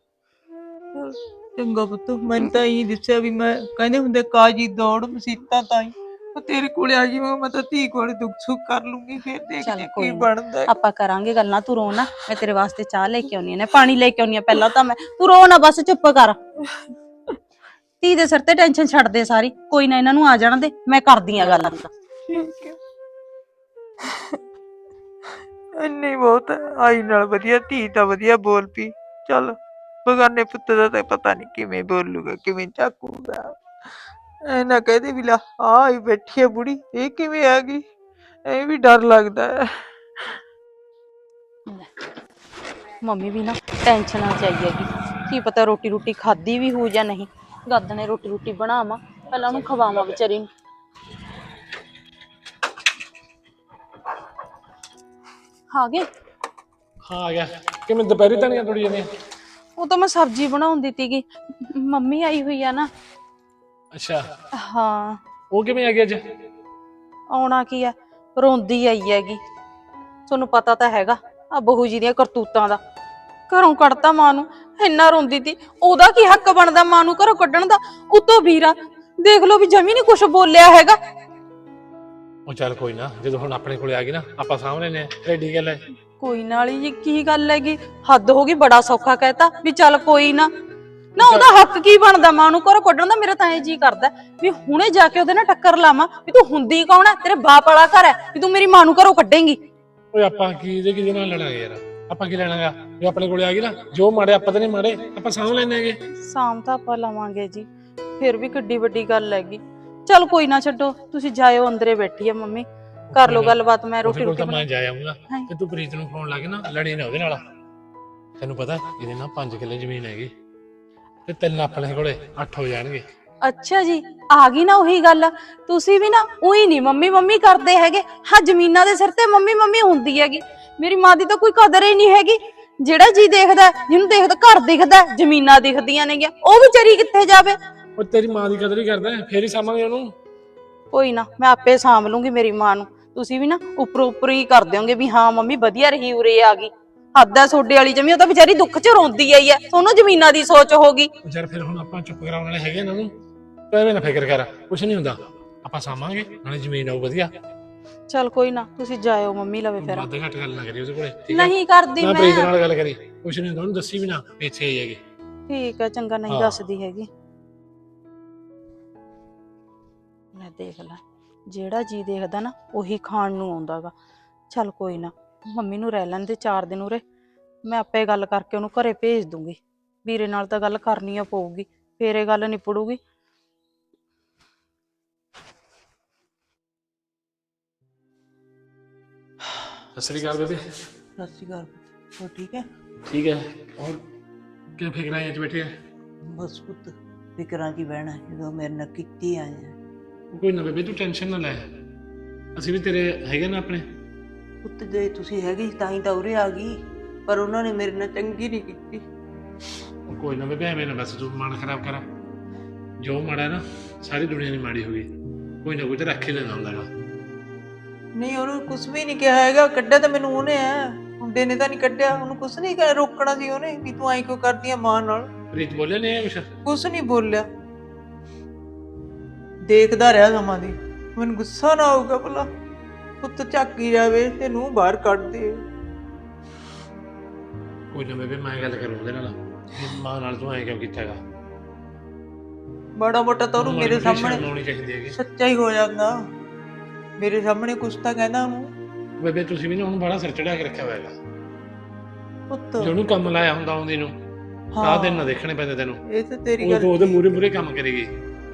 ਚੰਗਾ ਪੁੱਤ ਮੈਨੂੰ ਤਾਂ ਇਹੀ ਦੱਸਿਆ ਵੀ ਮੈਂ ਕਹਿੰਦੇ ਹੁੰਦੇ ਕਾਜੀ ਦੌੜ ਮਸੀਤਾਂ ਤਾਈ। ਉਹ ਤੇਰੇ ਕੋਲੇ ਆ ਜੀ ਮੈਂ ਤਾਂ ਧੀ ਕੋਲੇ ਦੁੱਖ ਸੁੱਖ ਕਰ ਲੂੰਗੀ ਫਿਰ ਦੇਖ ਚੱਲ ਕੇ ਕੋਈ ਕੀ ਨੀ। ਬਣਦਾ ਹੈ। ਆਪਾਂ ਕਰਾਂਗੇ ਗੱਲਾਂ ਤੂੰ ਰੋ ਨਾ ਮੈਂ ਤੇਰੇ ਵਾਸਤੇ ਚਾਹ ਲੈ ਕੇ ਆਉਣੀ ਆ ਨੇ ਪਾਣੀ ਲੈ ਕੇ ਆਉਣੀ ਆ ਪਹਿਲਾਂ ਤਾਂ ਮੈਂ ਤੂੰ ਰੋ ਨਾ ਬਸ ਚੁੱਪ ਕਰ ਧੀ ਦੇ ਸਿਰ ਤੇ ਟੈਨਸ਼ਨ ਛੱਡ ਦੇ ਸਾਰੀ ਕੋਈ ਨਾ ਇਹਨਾਂ ਨੂੰ ਆ ਜਾਣ ਦੇ ਮੈਂ ਕਰਦੀ ਆ ਗੱਲ ਠੀਕ ਹੈ ਇੰਨੀ ਬਹੁਤ ਹੈ। ਆਈ ਨਾਲ ਵਧੀਆ ਧੀ ਤਾਂ ਵਧੀਆ ਬੋਲ ਪਈ ਚੱਲ ਬਗਾਨੇ ਪੁੱਤ ਦਾ ਤਾਂ ਪਤਾ ਨਹੀਂ ਕਿਵੇਂ ਬੋਲੂਗਾ ਕਿਵੇਂ ਚੱਕੂਗਾ ਐ ਨਾ ਕਹਦੇ ਵੀ ਲਾ ਆ ਹੀ ਬੈਠੀ ਹੈ ਬੁੜੀ ਇਹ ਕਿਵੇਂ ਆ ਗਈ? ਐ ਵੀ ਡਰ ਲੱਗਦਾ ਹੈ। ਮੰਮੀ ਵੀ ਨਾ ਟੈਨਸ਼ਨ ਆ ਜਾਈ ਹੈਗੀ। ਕੀ ਪਤਾ ਰੋਟੀ ਰੋਟੀ ਖਾਦੀ ਵੀ ਹੋ ਜਾਂ ਨਹੀਂ। ਗੱਦ ਨੇ ਰੋਟੀ ਰੋਟੀ ਬਣਾਵਾਂ ਪਹਿਲਾਂ ਉਹਨੂੰ ਖਵਾਵਾਂ ਵਿਚਾਰੀ ਨੂੰ। ਆ ਗਏ? ਹਾਂ ਆ ਗਿਆ। ਕਿਵੇਂ ਦੁਪਹਿਰੀ ਤਣੀਆਂ ਤੋੜੀ ਜਾਂਦੀਆਂ ਉਹ ਤਾਂ ਮੈਂ ਸਬਜ਼ੀ ਬਣਾਉਂਦੀ ਤੀਗੀ ਮੰਮੀ ਆਈ ਹੋਈ ਆ ਨਾ ਅੱਛਾ। ਹਾਂ। ਉਹ ਕਿਵੇਂ ਆ ਗਿਆ ਅੱਜ? ਆਉਣਾ ਕੀ ਆ? ਰੋਂਦੀ ਆਈ ਹੈਗੀ। ਤੁਹਾਨੂੰ ਪਤਾ ਤਾਂ ਹੈਗਾ ਆ ਬਹੂ ਜੀ ਦੀਆਂ ਕਰਤੂਤਾਂ ਦਾ। ਘਰੋਂ ਕੱਢਤਾ ਮਾਂ ਨੂੰ ਇੰਨਾ ਰੋਂਦੀ ਤੀ। ਉਹਦਾ ਕੀ ਹੱਕ ਬਣਦਾ ਮਾਂ ਨੂੰ ਘਰੋਂ ਕੱਢਣ ਦਾ? ਉਤੋਂ ਵੀਰਾ ਦੇਖ ਲਓ ਵੀ ਜਮੀ ਨਹੀਂ ਕੁਝ ਬੋਲਿਆ ਹੈਗਾ। ਉਹ ਚੱਲ ਕੋਈ ਨਾ ਜਦੋਂ ਹੁਣ ਆਪਣੇ ਕੋਲੇ ਆ ਗਈ ਨਾ ਆਪਾਂ ਸਾਹਮਣੇ ਨੇ ਐਡੀ ਗੱਲ ਹੈ ਕੋਈ ਨਾਲ ਹੀ ਜੀ ਕੀ ਗੱਲ ਹੈਗੀ? ਹੱਦ ਹੋ ਗਈ ਬੜਾ ਸੌਖਾ ਕਹਿਤਾ ਵੀ ਚੱਲ ਕੋਈ ਨਾ। ਨਾ ਉਹਦਾ ਹੱਕ ਕੀ ਬਣਦਾ? ਮਾਂ ਨੂੰ ਘਰੋਂ ਕੱਢਣ ਦਾ ਮੇਰਾ ਤਾਂ ਇਹ ਜੀ ਕਰਦਾ ਵੀ ਹੁਣੇ ਜਾ ਕੇ ਉਹਦੇ ਨਾਲ ਟੱਕਰ ਲਾਵਾਂ ਵੀ ਤੂੰ ਹੁੰਦੀ ਕੌਣ ਹੈ? ਤੇਰੇ ਬਾਪ ਵਾਲਾ ਘਰ ਹੈ ਵੀ ਤੂੰ ਮੇਰੀ ਮਾਂ ਨੂੰ ਘਰੋਂ ਕੱਢੇਂਗੀ। ਓਏ ਆਪਾਂ ਕੀ ਇਹਦੇ ਕਿਹਦੇ ਨਾਲ ਲੜਾਂਗੇ ਯਾਰ? ਆਪਾਂ ਕੀ ਲੈਣਾਗਾ? ਜੋ ਆਪਣੇ ਕੋਲੇ ਆ ਗਈ ਨਾ ਜੋ ਮਾੜੇ ਆਪਾਂ ਤਾਂ ਨਹੀਂ ਮਾੜੇ ਆਪਾਂ ਸਾਂਭ ਲੈਣੇ ਹੈਗੇ। ਸਾਮ ਤਾਂ ਆਪਾਂ ਲਵਾਂਗੇ ਜੀ। ਫਿਰ ਵੀ ਕਿੱਡੀ ਵੱਡੀ ਗੱਲ ਹੈਗੀ। ਚੱਲ ਕੋਈ ਨਾ ਛੱਡੋ ਤੁਸੀਂ ਜਾਇਓ ਅੰਦਰੇ ਬੈਠੀ ਆ ਮੰਮੀ। ਕਰ ਲਓ ਗੱਲਬਾਤ ਮੈਂ ਰੋਟੀ ਰੋਟੀ ਮੈਂ ਜਾ ਆਉਂਗਾ। ਤੇ ਤੂੰ ਪ੍ਰੀਤ ਨੂੰ ਫੋਨ ਲਾ ਕੇ ਨਾ ਲੜੀ ਨਾ ਉਹਦੇ ਨਾਲ। ਤੈਨੂੰ ਪਤਾ ਇਹਦੇ ਨਾਲ 5 ਕਿੱਲੇ ਜ਼ਮੀਨ ਹੈਗੀ। ਤੇ ਤਿੰਨ ਆਪਣੇ ਕੋਲੇ 8 ਹੋ ਜਾਣਗੇ। ਅੱਛਾ ਜੀ ਆ ਗਈ ਨਾ ਉਹੀ ਗੱਲ। ਤੁਸੀਂ ਵੀ ਨਾ ਉਹੀ ਨਹੀਂ ਮੰਮੀ ਮੰਮੀ ਕਰਦੇ ਹੈਗੇ। ਹਾਂ ਜ਼ਮੀਨਾਂ ਦੇ ਸਿਰ ਤੇ ਮੰਮੀ ਮੰਮੀ ਹੁੰਦੀ ਹੈਗੀ। ਮੇਰੀ ਮਾਂ ਦੀ ਤਾਂ ਕੋਈ ਕਦਰ ਹੀ ਨਹੀਂ ਹੈਗੀ। ਜਿਹੜਾ ਜੀ ਦੇਖਦਾ ਹੈ, ਜਿਹਨੂੰ ਦੇਖਦਾ ਘਰ ਦਿਖਦਾ ਹੈ, ਜ਼ਮੀਨਾਂ ਦਿਖਦੀਆਂ ਨੇਗੀਆਂ। ਉਹ ਵਿਚਾਰੀ ਕਿੱਥੇ ਜਾਵੇ? ਉਹ ਤੇਰੀ ਮਾਂ ਦੀ ਕਦਰ ਹੀ ਕਰਦਾ ਹੈ, ਫੇਰ ਹੀ ਸਾਂਭਾਂਗੇ ਉਹਨੂੰ। ਕੋਈ ਨਾ ਮੈਂ ਆਪੇ ਸਾਂਭ ਲੂੰਗੀ ਮੇਰੀ ਮਾਂ ਨੂੰ। ਤੁਸੀਂ ਵੀ ਨਾ ਉੱਪਰ ਉੱਪਰ ਹੀ ਕਰ ਦਿਓਗੇ ਵੀ ਹਾਂ ਮੰਮੀ ਵਧੀਆ ਰਹੀ ਉਰੇ ਆ ਗਈ। ਹੱਦ ਹੈ ਸੋਡੇ ਵਾਲੀ ਜਮੀ ਉਹ ਤਾਂ ਵਿਚਾਰੀ ਦੁੱਖ 'ਚ ਰੋਂਦੀ ਆਈ ਹੈ ਤੁਹਾਨੂੰ ਜ਼ਮੀਨਾਂ ਦੀ ਸੋਚ ਹੋਗੀ ਯਾਰ ਫਿਰ ਹੁਣ ਆਪਾਂ ਚੁੱਪ ਕਰਾਉਣ ਵਾਲੇ ਹੈਗੇ ਨਾ ਉਹਨੂੰ ਤੂੰ ਐਵੇਂ ਨਾ ਫਿਕਰ ਕਰ ਕੁਛ ਨਹੀਂ ਹੁੰਦਾ। ਆਪਾਂ ਸਾਂਭਾਂਗੇ ਨਾਲੇ ਜ਼ਮੀਨ ਆਊ ਵਧੀਆ। ਚਲ ਕੋਈ ਨਾ ਤੁਸੀਂ ਜਾਇਓ ਮੰਮੀ ਲਵੇ ਫਿਰ। ਵੱਧ ਘੱਟ ਗੱਲ ਨਾ ਕਰੀ ਉਹਦੇ ਕੋਲੇ ਠੀਕ ਹੈ ਨਹੀਂ ਕਰਦੀ ਨਾ ਪ੍ਰੀਤ ਮੈਂ। ਨਾਲ ਗੱਲ ਕਰੀ ਕੁਛ ਨਹੀਂ ਹੁੰਦਾ ਉਹਨੂੰ ਦੱਸੀ ਵੀ ਨਾ ਵੀ ਇੱਥੇ ਆਈ ਹੈਗੀ। ਠੀਕ ਹੈ ਚੰਗਾ ਨਹੀਂ ਹਾਂ। ਦੱਸਦੀ ਹੈਗੀ। ਮੈਂ ਦੇਖ ਲੈ ਜਿਹੜਾ ਜੀ ਦੇਖਦਾ ਨਾ ਉਹੀ ਖਾਣ ਨੂੰ ਆਉਂਦਾਗਾ। ਚੱਲ ਕੋਈ ਨਾ ਮੰਮੀ ਨੂੰ ਰਹਿ ਲੈਣ ਦੇ ਚਾਰ ਦਿਨ ਉਰੇ। ਮੈਂ ਆਪੇ ਗੱਲ ਕਰਕੇ ਉਹਨੂੰ ਘਰੇ ਭੇਜ ਦੂੰਗੀ। ਵੀਰੇ ਨਾਲ ਤਾਂ ਗੱਲ ਕਰਨੀ ਓ ਪਊਗੀ ਫੇਰ ਇਹ ਗੱਲ ਨਿਪੜੂਗੀ। ਸਤਿ ਸ੍ਰੀ ਅਕਾਲ ਬੇਬੇ। ਸਤਿ ਸ਼੍ਰੀ ਅਕਾਲ ਹੋ ਠੀਕ ਹੈ? ਠੀਕ ਹੈ। ਔਰ ਕੀ ਫਿਕਰਾਂ ਚ ਬੈਠੇ ਆ? ਬਸ ਪੁੱਤ ਫਿਕਰਾਂ 'ਚ ਹੀ ਬਹਿਣਾ ਜਦੋਂ ਮੇਰੇ ਨਾਲ ਕੀਤੀ ਆਇਆ ਕੋਈ ਨਾ ਬੇਬੇ ਤੂੰ ਟੈਨਸ਼ਨ ਨਾ ਲੈ। ਅਸੀਂ ਵੀ ਤੇਰੇ ਹੈਗੇ ਨਾ ਆਪਣੇ। ਪੁੱਤ ਜੇ ਤੁਸੀਂ ਹੈਗੇ ਸੀ ਤਾਂ ਹੀ ਤਾਂ ਉਰੇ ਆ ਗਈ ਪਰ ਉਹਨਾਂ ਨੇ ਮੇਰੇ ਨਾਲ ਚੰਗੀ ਨਹੀਂ ਕੀਤੀ। ਉਹ ਕੋਈ ਨਾ ਬੇਬੇ ਐਵੇਂ ਨਾ ਬਸ ਤੂੰ ਮਨ ਖਰਾਬ ਕਰ। ਜੋ ਮਾੜਾ ਨਾ ਸਾਰੀ ਦੁਨੀਆ ਦੀ ਮਾੜੀ ਹੋ ਗਈ। ਕੋਈ ਨਾ ਕੋਈ ਤਾਂ ਰੱਖ ਹੀ ਲੈਂਦਾ ਹੁੰਦਾ ਗਾ। ਨਹੀਂ ਉਹਨੂੰ ਕੁਝ ਵੀ ਨਹੀਂ ਕਿਹਾ ਹੈਗਾ ਕੱਢਿਆ ਤਾਂ ਮੈਨੂੰ ਉਹਨੇ ਆ ਮੁੰਡੇ ਨੇ ਤਾਂ ਨਹੀਂ ਕੱਢਿਆ ਉਹਨੂੰ ਕੁਝ ਨਹੀਂ ਕਿਹਾ ਰੋਕਣਾ ਸੀ ਉਹਨੇ ਵੀ ਤੂੰ ਐਂ ਕਿਉਂ ਕਰਦੀ ਆ ਮਾਂ ਨਾਲ? ਪ੍ਰੀਤ ਬੋਲਿਆ ਨਹੀਂ ਕੁਛ? ਕੁਝ ਨਹੀਂ ਬੋਲਿਆ। ਦੇਖਦਾ ਰਿਹਾ ਸਮਾਂ ਦੀ। ਮੈਨੂੰ ਗੁੱਸਾ ਨਾ ਆਊਗਾ ਭਲਾ। ਪੁੱਤ ਝਾਕੀ ਜਾਵੇ ਤੇ ਨੂੰ ਬਾਹਰ ਕੱਢ ਦੇ। ਕੋਈ ਨਾ ਬੇਬੇ ਮੈਂ ਗੱਲ ਕਰੂੰ ਉਹਦੇ ਨਾਲ। ਵੀ ਮਾਂ ਨਾਲ ਤੂੰ ਐਂ ਕਿਉਂ ਕੀਤਾ ਹੈਗਾ ਬੜਾ ਮੋਟਾ ਤਾਂ ਉਹਨੂੰ ਮੇਰੇ ਸਾਹਮਣੇ ਆਉਣੀ ਚਾਹੀਦੀ ਹੈਗੀ। ਸੱਚਾ ਹੀ ਹੋ ਜਾਂਦਾ। ਮੇਰੇ ਸਾਹਮਣੇ ਕੁਛ ਤਾਂ ਕਹਿੰਦਾ ਉਹਨੂੰ। ਬੇਬੇ ਤੁਸੀਂ ਵੀ ਨਾ ਉਹਨੂੰ ਬੜਾ ਸਿਰ ਚੜਾ ਕੇ ਰੱਖਿਆ ਹੋਇਆ ਹੈਗਾ। ਪੁੱਤ। ਜੇ ਉਹਨੂੰ ਕੰਮ ਲਾਇਆ ਹੁੰਦਾ ਆਉਂਦੀ ਨੂੰ ਆਹ ਦਿਨ ਨਾ ਦੇਖਣੇ ਪੈਂਦੇ ਤੈਨੂੰ। ਇਹ ਤਾਂ ਤੇਰੀ ਉਹ ਗੱਲ ਤੋਂ ਉਹਦੇ ਮੂਰੇ ਮੂਰੇ ਕੰਮ ਕਰੇਗੀ।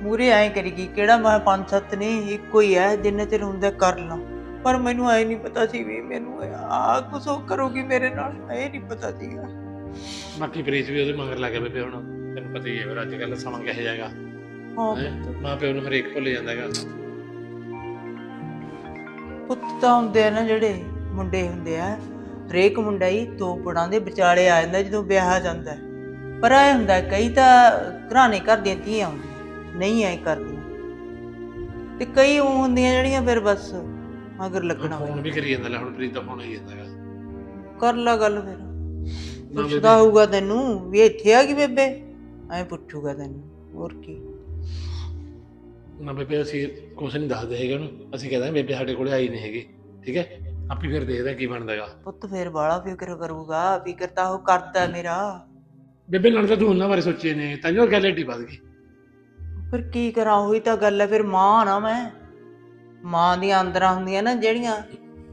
ਮੂਰੇ ਐਂ ਕਰੇਗੀ ਕਿਹੜਾ ਮੈਂ ਪੰਜ ਸੱਤ ਨਹੀਂ ਇੱਕੋ ਹੀ ਹੈ ਜਿੰਨੇ ਚਿਰ ਹੁੰਦਾ ਕਰ ਲਾਂ। ਪਰ ਮੈਨੂੰ ਐ ਨਹੀਂ ਪਤਾ ਸੀ ਵੀ ਮੈਨੂੰ ਆ ਕੁਛ ਉਹ ਕਰੂਗੀ ਮੇਰੇ ਨਾਲ ਇਹ ਨਹੀਂ ਪਤਾ ਸੀਗਾ। ਬਾਕੀ ਪ੍ਰੀਤ ਵੀ ਉਹਦੇ ਮਗਰ ਲੱਗ ਗਿਆ ਬੇਬੇ ਹੁਣ ਤੈਨੂੰ ਪਤਾ ਹੀ ਹੈ ਫਿਰ ਅੱਜ ਕੱਲ੍ਹ ਸਮਾਂ ਕਿਹੋ ਜਿਹਾ ਹੈਗਾ। ਹਾਂ ਹੈਂ? ਮਾਂ ਪਿਓ ਨੂੰ ਹਰੇਕ ਭੁੱਲ ਜਾਂਦਾ ਹੈਗਾ। ਪੁੱਤ ਤਾਂ ਹੁੰਦੇ ਆ ਨਾ ਜਿਹੜੇ ਮੁੰਡੇ ਹੁੰਦੇ ਆ ਹਰੇਕ ਮੁੰਡਾ ਹੀ ਦੋ ਪੜਾਂ ਦੇ ਵਿਚਾਲੇ ਆ ਜਾਂਦਾ ਜਦੋਂ ਵਿਆਹ ਜਾਂਦਾ ਹੈ। ਪਰ ਐ ਹੁੰਦਾ ਕਈ ਤਾਂ ਘਰਾਣੇ ਘਰ ਦੀਆਂ ਧੀਆਂ ਹੁੰਦੀਆਂ ਨਹੀਂ ਐ ਕਰਦੀਆਂ। ਤੇ ਕਈ ਉਹ ਹੁੰਦੀਆਂ ਜਿਹੜੀਆਂ ਫਿਰ ਬਸ ਮਗਰ ਲੱਗਣਾ ਫੋਨ ਹੋਇਆ ਵੀ ਕਰੀ ਜਾਂਦਾ ਲੈ ਹੁਣ ਪ੍ਰੀਤ ਦਾ ਫੋਨ ਆਈ ਜਾਂਦਾ ਹੈਗਾ। ਕਰ ਲਾ ਗੱਲ ਫਿਰ। ਪੁੱਛਦਾ ਹੋਊਗਾ ਤੈਨੂੰ ਵੀ ਇੱਥੇ ਆ ਗਈ ਬੇਬੇ? ਐ ਪੁੱਛੂਗਾ ਤੈਨੂੰ ਹੋਰ ਕੀ। ਨਾ ਬੇਬੇ ਅਸੀਂ ਕੁਛ ਨਹੀਂ ਦੱਸਦੇ ਹੈਗੇ ਉਹਨੂੰ। ਅਸੀਂ ਕਹਿੰਦੇ ਬੇਬੇ ਸਾਡੇ ਕੋਲੇ ਆਈ ਨਹੀਂ ਹੈਗੀ ਠੀਕ ਹੈ? ਆਪੀ ਫਿਰ ਦੇਖਦੇ ਕੀ ਬਣਦਾ ਹੈਗਾ। ਪੁੱਤ ਫੇਰ ਬਾਲਾ ਫਿਕਰ ਕਰੂਗਾ ਫਿਕਰ ਤਾਂ ਉਹ ਕਰਦਾ ਮੇਰਾ। ਬੇਬੇ ਨਾਲ ਤਾਂ ਤੂੰ ਉਹਨਾਂ ਬਾਰੇ ਸੋਚੇ ਨੇ ਤਾਂ ਜੋ ਗੱਲ ਏਡੀ ਵੱਧ ਗਈ। ਫਿਰ ਕੀ ਕਰਾਂ ਉਹੀ ਤਾਂ ਗੱਲ ਹੈ ਫਿਰ ਮਾਂ ਨਾ ਮੈਂ। ਮਾਂ ਦੀਆਂ ਅੰਦਰਾਂ ਹੁੰਦੀਆਂ ਨਾ ਜਿਹੜੀਆਂ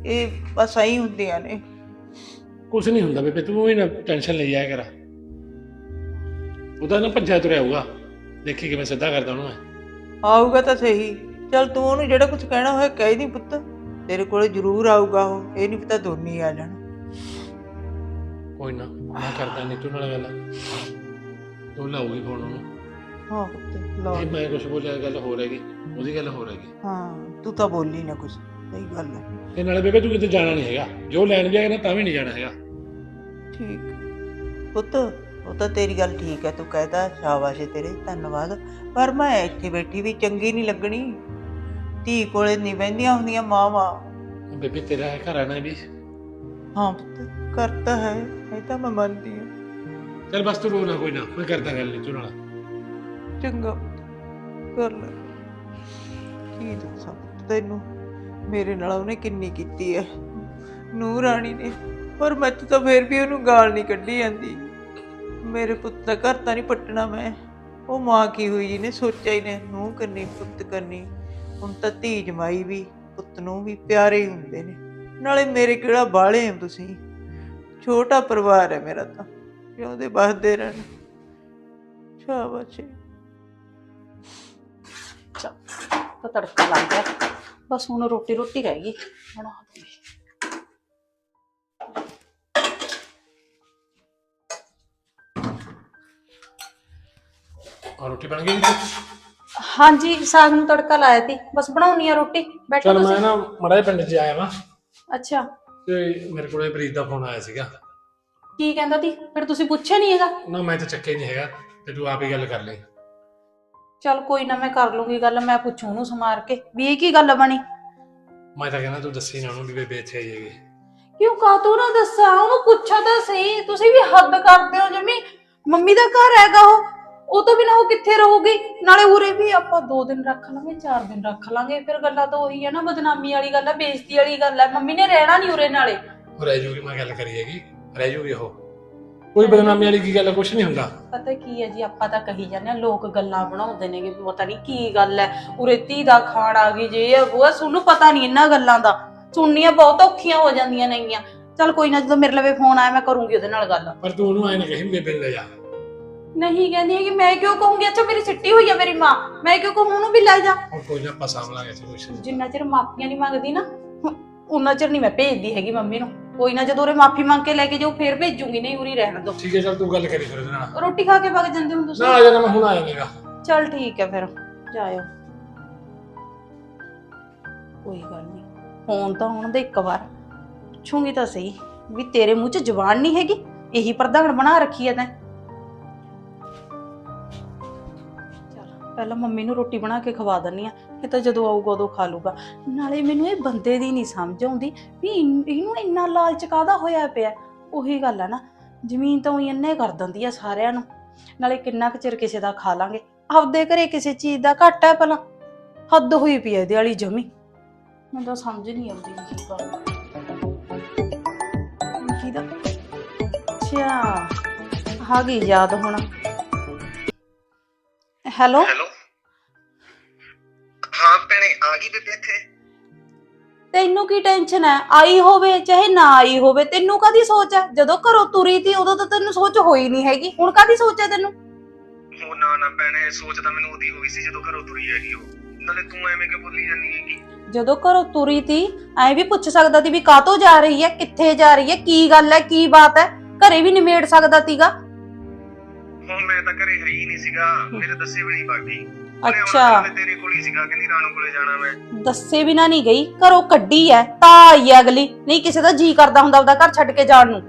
ਇਹ ਬਸ ਐਂ ਹੁੰਦੀਆਂ ਨੇ। ਕੁਛ ਨਹੀਂ ਹੁੰਦਾ ਬੇਬੇ ਤੂੰ ਹੀ ਨਾ ਟੈਨਸ਼ਨ ਲਈ ਜਾਇਆ ਕਰ। ਉਹਦਾ ਨਾ ਭੱਜਿਆ ਤੁਰਿਆ ਹੋਊਗਾ। ਦੇਖੀ ਕਿਵੇਂ ਸਿੱਧਾ ਕਰਦਾ ਉਹਨੂੰ ਮੈਂ। ਆਊਗਾ ਤਾਂ ਸਹੀ। ਚਲ ਤੂੰ ਉਹਨੂੰ ਜਿਹੜਾ ਕੁਝ ਕਹਿਣਾ ਹੋਇਆ ਕਹਿ ਦੀ ਪੁੱਤ। ਤੇਰੇ ਕੋਲੇ ਜ਼ਰੂਰ ਆਊਗਾ ਉਹ ਇਹ ਨਹੀਂ ਪਤਾ ਦੋਨੇ ਹੀ ਆ ਜਾਣ। ਕੋਈ ਨਾ ਮੈਂ ਕਰਦਾ ਨਹੀਂ ਤੂੰ ਨਾਲ ਗੱਲ। ਤੂੰ ਲਾਉਗੀ ਫੋਨ ਉਹਨੂੰ। ਹਾਂ ਪੁੱਤ ਲਾ ਜੇ। ਮੈਂ ਕੁਝ ਬੋਲਿਆ ਗੱਲ ਹੋ ਰਹੇਗੀ ਉਹਦੀ ਗੱਲ ਹੋ ਰਹੇਗੀ ਹਾਂ ਤੂੰ ਤਾਂ ਬੋਲੀ ਨਾ ਕੁਝ ਸਹੀ ਗੱਲ ਹੈ ਤੇ ਨਾਲੇ ਬੇਬੇ ਤੂੰ ਕਿਤੇ ਜਾਣਾ ਨਹੀਂ ਹੈਗਾ। ਜੋ ਲੈਣ ਵੀ ਆਇਆ ਨਾ ਤਾਂ ਵੀ ਨਹੀਂ ਜਾਣਾ ਹੈਗਾ। ਠੀਕ। ਪੁੱਤ ਉਹ ਤਾਂ ਤੇਰੀ ਗੱਲ ਠੀਕ ਹੈ ਤੂੰ ਕਹਿਦਾ ਸ਼ਾਬਾਸ਼ ਏ ਤੇਰੇ ਧੰਨਵਾਦ। ਪਰ ਮੈਂ ਇੱਥੇ ਬੈਠੀ ਵੀ ਚੰਗੀ ਨਹੀਂ ਲੱਗਣੀ। ਧੀ ਕੋਲੇ ਨਹੀਂ ਬਹਿੰਦੀਆਂ ਹੁੰਦੀਆਂ ਮਾਵਾਂ। ਬੇਬੇ ਤੇਰਾ ਘਰ ਆਣਾ ਵੀ। ਹਾਂ ਪੁੱਤ ਕਰਤਾ ਹੈ ਇਹ ਤਾਂ ਮੈਂ ਮੰਨਦੀ ਹਾਂ। ਚੱਲ ਬਸ ਤੂੰ ਰੋ ਨਾ ਕੋਈ ਨਾ ਮੈਂ ਕਰਦਾ ਗੱਲ ਨਹੀਂ ਤੂੰ ਨਾਲ ਚੰਗਾ। ਪੁੱਤ, ਕਰ ਲੈ। ਕੀ ਦੱਸਾਂ ਤੈਨੂੰ? ਮੇਰੇ ਨਾਲ ਉਹਨੇ ਕਿੰਨੀ ਕੀਤੀ ਹੈ ਨੂੰਹ ਰਾਣੀ ਨੇ। ਪਰ ਮੈਂ ਤਾਂ ਫੇਰ ਵੀ ਉਹਨੂੰ ਗਾਲ ਨਹੀਂ ਕੱਢੀ ਜਾਂਦੀ। ਮੇਰੇ ਪੁੱਤ ਦਾ ਘਰ ਤਾਂ ਨਹੀਂ ਪੱਟਣਾ ਮੈਂ। ਉਹ ਮਾਂ ਕੀ ਹੋਈ ਜੀ ਨੇ ਸੋਚਿਆ ਹੀ ਨੇ ਨੂੰਹ ਕਰਨੀ ਪੁੱਤ ਕਰਨੀ। ਹੁਣ ਤਾਂ ਧੀ ਜਮਾਈ ਵੀ ਪੁੱਤ ਨੂੰ ਵੀ ਪਿਆਰੇ ਹੀ ਹੁੰਦੇ ਨੇ। ਨਾਲੇ ਮੇਰੇ ਕਿਹੜਾ ਬਾਲੇ ਹੋ ਤੁਸੀਂ? ਛੋਟਾ ਪਰਿਵਾਰ ਹੈ ਮੇਰਾ ਤਾਂ। ਜਿਉਂਦੇ ਬਸਦੇ ਰਹਿਣ। ਸ਼ਾਬਾਸ਼ ਤਾਂ ਤੜਕਾ ਲੱਗ ਗਿਆ। ਬਸ ਹੁਣ ਰੋਟੀ ਰੋਟੀ ਰਹਿ ਗਈ। ਬਣਾ ਦੂੰਗੀ ਔਰ ਰੋਟੀ ਬਣ ਗਈ ਹਾਂਜੀ ਸਾਗ ਨੂੰ ਤੜਕਾ ਲਾਇਆ ਤੀ ਬਸ ਬਣਾਉਣੀ ਆ ਰੋਟੀ। ਬੈਠੋ ਚਲ ਮੈਂ ਤੁਸੀਂ। ਨਾ ਮੜਾ ਪਿੰਡ 'ਚ ਆਇਆ ਵਾਂ। ਅੱਛਾ। ਤੇ ਮੇਰੇ ਕੋਲੇ ਪ੍ਰੀਤ ਦਾ ਫੋਨ ਆਇਆ ਸੀਗਾ। ਕੀ ਕਹਿੰਦਾ ਤੀ ਫਿਰ ਤੁਸੀਂ ਪੁੱਛਿਆ ਨਹੀਂ ਹੈਗਾ? ਨਾ ਮੈਂ ਤਾਂ ਚੱਕਿਆ ਹੀ ਨਹੀਂ ਹੈਗਾ। ਤੇ ਤੂੰ ਆਪ ਹੀ ਗੱਲ ਕਰ ਲੈ। ਚਲ ਕੋਈ ਨਾ ਮੈਂ ਕਰ ਲੂੰਗੀ ਗੱਲ ਮੈਂ ਪੁੱਛੂ ਉਹਨੂੰ ਸਮਾਰ ਕੇ ਵੀ ਇਹ ਕੀ ਗੱਲ ਬਣੀ? ਮੈਂ ਤਾਂ ਕਹਿੰਦਾ ਤੂੰ ਦੱਸੀ ਨਾ ਉਹਨੂੰ ਵੀ ਬੇਬੇ ਇੱਥੇ ਆਈ ਹੈਗੀ। ਕਿਉਂ ਕਾ ਤੂੰ ਨਾ ਦੱਸਾਂ? ਉਹਨੂੰ ਪੁੱਛਾ ਤਾਂ ਸਹੀ। ਤੁਸੀਂ ਵੀ ਹੱਦ ਕਰਦੇ ਹੋ ਜਮੀ। ਮੰਮੀ ਦਾ ਘਰ ਹੈਗਾ ਉਹ। ਉਹ ਤੋਂ ਬਿਨਾ ਉਹ ਕਿੱਥੇ ਰਹੂਗੀ? ਨਾਲੇ ਉਰੇ ਵੀ ਆਪਾਂ ਦੋ ਦਿਨ ਰੱਖ ਲਾਂਗੇ ਚਾਰ ਦਿਨ ਰੱਖ ਲਾਂਗੇ। ਫਿਰ ਗੱਲਾਂ ਤਾਂ ਉਹੀ ਹੈ ਨਾ ਬਦਨਾਮੀ ਵਾਲੀ ਗੱਲ ਹੈ ਬੇਇੱਜ਼ਤੀ ਵਾਲੀ ਗੱਲ ਹੈ ਮੰਮੀ ਨੇ ਰਹਿਣਾ ਨਹੀਂ ਉਰੇ ਨਾਲੇ। ਉਹ ਰਹਿ ਜੂਗੀ ਮੈਂ ਗੱਲ ਕਰੀ ਹੈਗੀ। ਰਹਿ ਜੂਗੀ ਉਹ। ਕੋਈ ਬਦਨਾਮੀ ਵਾਲੀ ਕੀ ਗੱਲ ਹੈ ਕੁਝ ਨਹੀਂ ਹੁੰਦਾ। ਪਤਾ ਕੀ ਹੈ ਜੀ ਆਪਾਂ ਤਾਂ ਕਹੀ ਜਾਂਦੇ ਆ ਲੋਕ ਗੱਲਾਂ ਬਣਾਉਂਦੇ ਨੇਗੇ ਵੀ ਪਤਾ ਨਹੀਂ ਕੀ ਗੱਲ ਹੈ ਉਰੇ ਧੀ ਦਾ ਖਾਣ ਆ ਗਈ ਜੇ ਇਹ ਉਹ ਸਾਨੂੰ ਪਤਾ ਨਹੀਂ ਇਹਨਾਂ ਗੱਲਾਂ ਦਾ। ਸੁਣਨੀਆਂ ਬਹੁਤ ਔਖੀਆਂ ਹੋ ਜਾਂਦੀਆਂ ਨੇਗੀਆਂ। ਚਲ ਕੋਈ ਨਾ ਜਦੋਂ ਮੇਰੇ ਲਵੇ ਫੋਨ ਆਇਆ ਮੈਂ ਕਰੂੰਗੀ ਉਹਦੇ ਨਾਲ ਗੱਲ। ਪਰ ਤੂੰ ਉਹਨੂੰ ਐ ਨਾ ਕਹੀ ਬੇਬੇ ਨੂੰ ਲੈ ਜਾ। ਨਹੀਂ ਕਹਿੰਦੀ ਹੈ ਕਿ ਮੈਂ ਕਿਉਂ ਕਹੂੰਗੀ? ਅੱਛਾ ਮੇਰੀ ਸਿੱਟੀ ਹੋਈ ਹੈ ਮੇਰੀ ਮਾਂ। ਮੈਂ ਕਿਉਂ ਕਹੂੰ ਉਹਨੂੰ ਵੀ ਲੈ ਜਾ। ਹੁਣ ਕੋਈ ਨਾ ਆਪਾਂ ਸਾਂਭ ਲਾਂਗੇ ਇੱਥੇ ਕੁਛ। ਜਿੰਨਾ ਚਿਰ ਮਾਫੀਆਂ ਨਹੀਂ ਮੰਗਦੀ ਨਾ ਉਹਨਾਂ ਚਿਰ ਨਹੀਂ ਮੈਂ ਭੇਜਦੀ ਹੈਗੀ ਮੰਮੀ ਨੂੰ। ਕੋਈ ਨਾ ਜਦੋਂ ਉਹਰੇ ਮਾਫੀ ਮੰਗ ਕੇ ਲੈ ਕੇ ਜਾਊ ਫੇਰ ਭੇਜੂਗੀ ਨਹੀਂ ਉਰੀ ਰਹਿਣ ਦੋ। ਠੀਕ ਹੈ ਚੱਲ ਤੂੰ ਗੱਲ ਕਰੀ ਫਿਰ ਉਹਦੇ ਨਾਲ। ਰੋਟੀ ਖਾ ਕੇ ਵਗ ਜਾਂਦੇ ਹੋ ਤੁਸੀਂ? ਨਾ ਆ ਜਾਣਾ ਮੈਂ ਹੁਣ ਆਏਗਾ ਚਲ ਠੀਕ ਹੈ ਫਿਰ ਜਾਇਓ। ਕੋਈ ਗੱਲ ਨਹੀਂ ਫੋਨ ਤਾਂ ਆਉਣ ਦੇ ਇੱਕ ਵਾਰ। ਪੁੱਛੂਗੀ ਤਾਂ ਸਹੀ ਵੀ ਤੇਰੇ ਮੂੰਹ 'ਚ ਜ਼ਬਾਨ ਨਹੀਂ ਹੈਗੀ? ਇਹੀ ਪ੍ਰਧਾਨ ਬਣਾ ਰੱਖੀ ਐ ਤੈਂ। ਪਹਿਲਾਂ ਮੰਮੀ ਨੂੰ ਰੋਟੀ ਬਣਾ ਕੇ ਖਵਾ ਦਿੰਨੀ ਆ, ਇਹ ਤਾਂ ਜਦੋਂ ਆਊਗਾ ਉਦੋਂ ਖਾ ਲੂਗਾ। ਨਾਲੇ ਮੈਨੂੰ ਇਹ ਬੰਦੇ ਦੀ ਨਹੀਂ ਸਮਝ ਆਉਂਦੀ ਵੀ ਇਨ- ਇਹਨੂੰ ਇੰਨਾ ਲਾਲਚ ਕਾਦਾ ਹੋਇਆ ਪਿਆ? ਉਹੀ ਗੱਲ ਆ ਨਾ, ਜ਼ਮੀਨ ਤਾਂ ਉਹੀ ਇੰਨੇ ਕਰ ਦਿੰਦੀ ਆ ਸਾਰਿਆਂ ਨੂੰ। ਨਾਲੇ ਕਿੰਨਾ ਕੁ ਚਿਰ ਕਿਸੇ ਦਾ ਖਾ ਲਾਂਗੇ? ਆਪਦੇ ਘਰੇ ਕਿਸੇ ਚੀਜ਼ ਦਾ ਘੱਟ ਹੈ ਭਲਾ? ਹੱਦ ਹੋਈ ਪਈ ਹੈ ਇਹਦੇ ਵਾਲੀ ਜਮੀ। ਮੈਨੂੰ ਤਾਂ ਸਮਝ ਨਹੀਂ ਆਉਂਦੀ ਕੀ ਕਰਾਂ। ਕਿਹਦਾ ਅੱਛਾ, ਆ ਗਈ ਯਾਦ ਹੁਣ। ਹੈਲੋ? ਹੈਲੋ? ਹਾਂ ਭੈਣੇ ਆ ਗਈ ਬੇਬੇ ਇੱਥੇ। ਤੈਨੂੰ ਕੀ ਟੈਨਸ਼ਨ ਹੈ? ਆਈ ਹੋਵੇ ਚਾਹੇ ਨਾ ਆਈ ਹੋਵੇ ਤੈਨੂੰ ਕਾਦੀ ਸੋਚ ਹੈ? ਜਦੋਂ ਘਰੋਂ ਤੁਰੀ ਤੀ ਉਦੋਂ ਤਾਂ ਤੈਨੂੰ ਸੋਚ ਹੋਈ ਨਹੀਂ ਹੈਗੀ। ਹੁਣ ਕਾਦੀ ਸੋਚ ਹੈ ਤੈਨੂੰ? ਉਹ ਨਾ ਨਾ ਭੈਣੇ ਸੋਚ ਤਾਂ ਮੈਨੂੰ ਉਹਦੀ ਹੋਈ ਸੀ ਜਦੋਂ ਘਰੋਂ ਤੁਰੀ ਹੈਗੀ ਉਹ। ਨਾਲੇ ਤੂੰ ਐਵੇਂ ਕਿ ਬੋਲੀ ਜਾਂਦੀ ਹੈਗੀ? ਜਦੋਂ ਘਰੋਂ ਤੁਰੀ ਤੀ ਐ ਵੀ ਪੁੱਛ ਸਕਦਾ ਤੀ ਵੀ ਕਾਹਤੋਂ ਜਾ ਰਹੀ ਹੈ ਕਿੱਥੇ ਜਾ ਰਹੀ ਹੈ ਕੀ ਗੱਲ ਹੈ ਕੀ ਬਾਤ ਹੈ? ਘਰੇ ਵੀ ਨਿਮੇੜ ਸਕਦਾ ਤੀਗਾ। ਹੁਣ ਮੈਂ ਤਾਂ ਘਰੇ ਹੈ ਹੀ ਨਹੀਂ ਸੀਗਾ ਮੇਰੇ ਦੱਸੇ ਵੀ ਨਹੀਂ ਬਾਕੀ ਅੱਛਾ। ਤੇਰੇ ਕੋਲ ਹੀ ਸੀਗਾ ਕਹਿੰਦੀ ਰਾਣੂ ਕੋਲੇ ਜਾਣਾ ਮੈਂ। ਦੱਸੇ ਬਿਨਾ ਨਹੀਂ ਗਈ ਘਰੋਂ ਕੱਢੀ ਐ ਤਾਂ ਆਈ ਐ ਅਗਲੀ। ਨਹੀਂ ਕਿਸੇ ਦਾ ਜੀ ਕਰਦਾ ਹੁੰਦਾ ਉਹਦਾ ਘਰ ਛੱਡ ਕੇ ਜਾਣ ਨੂੰ।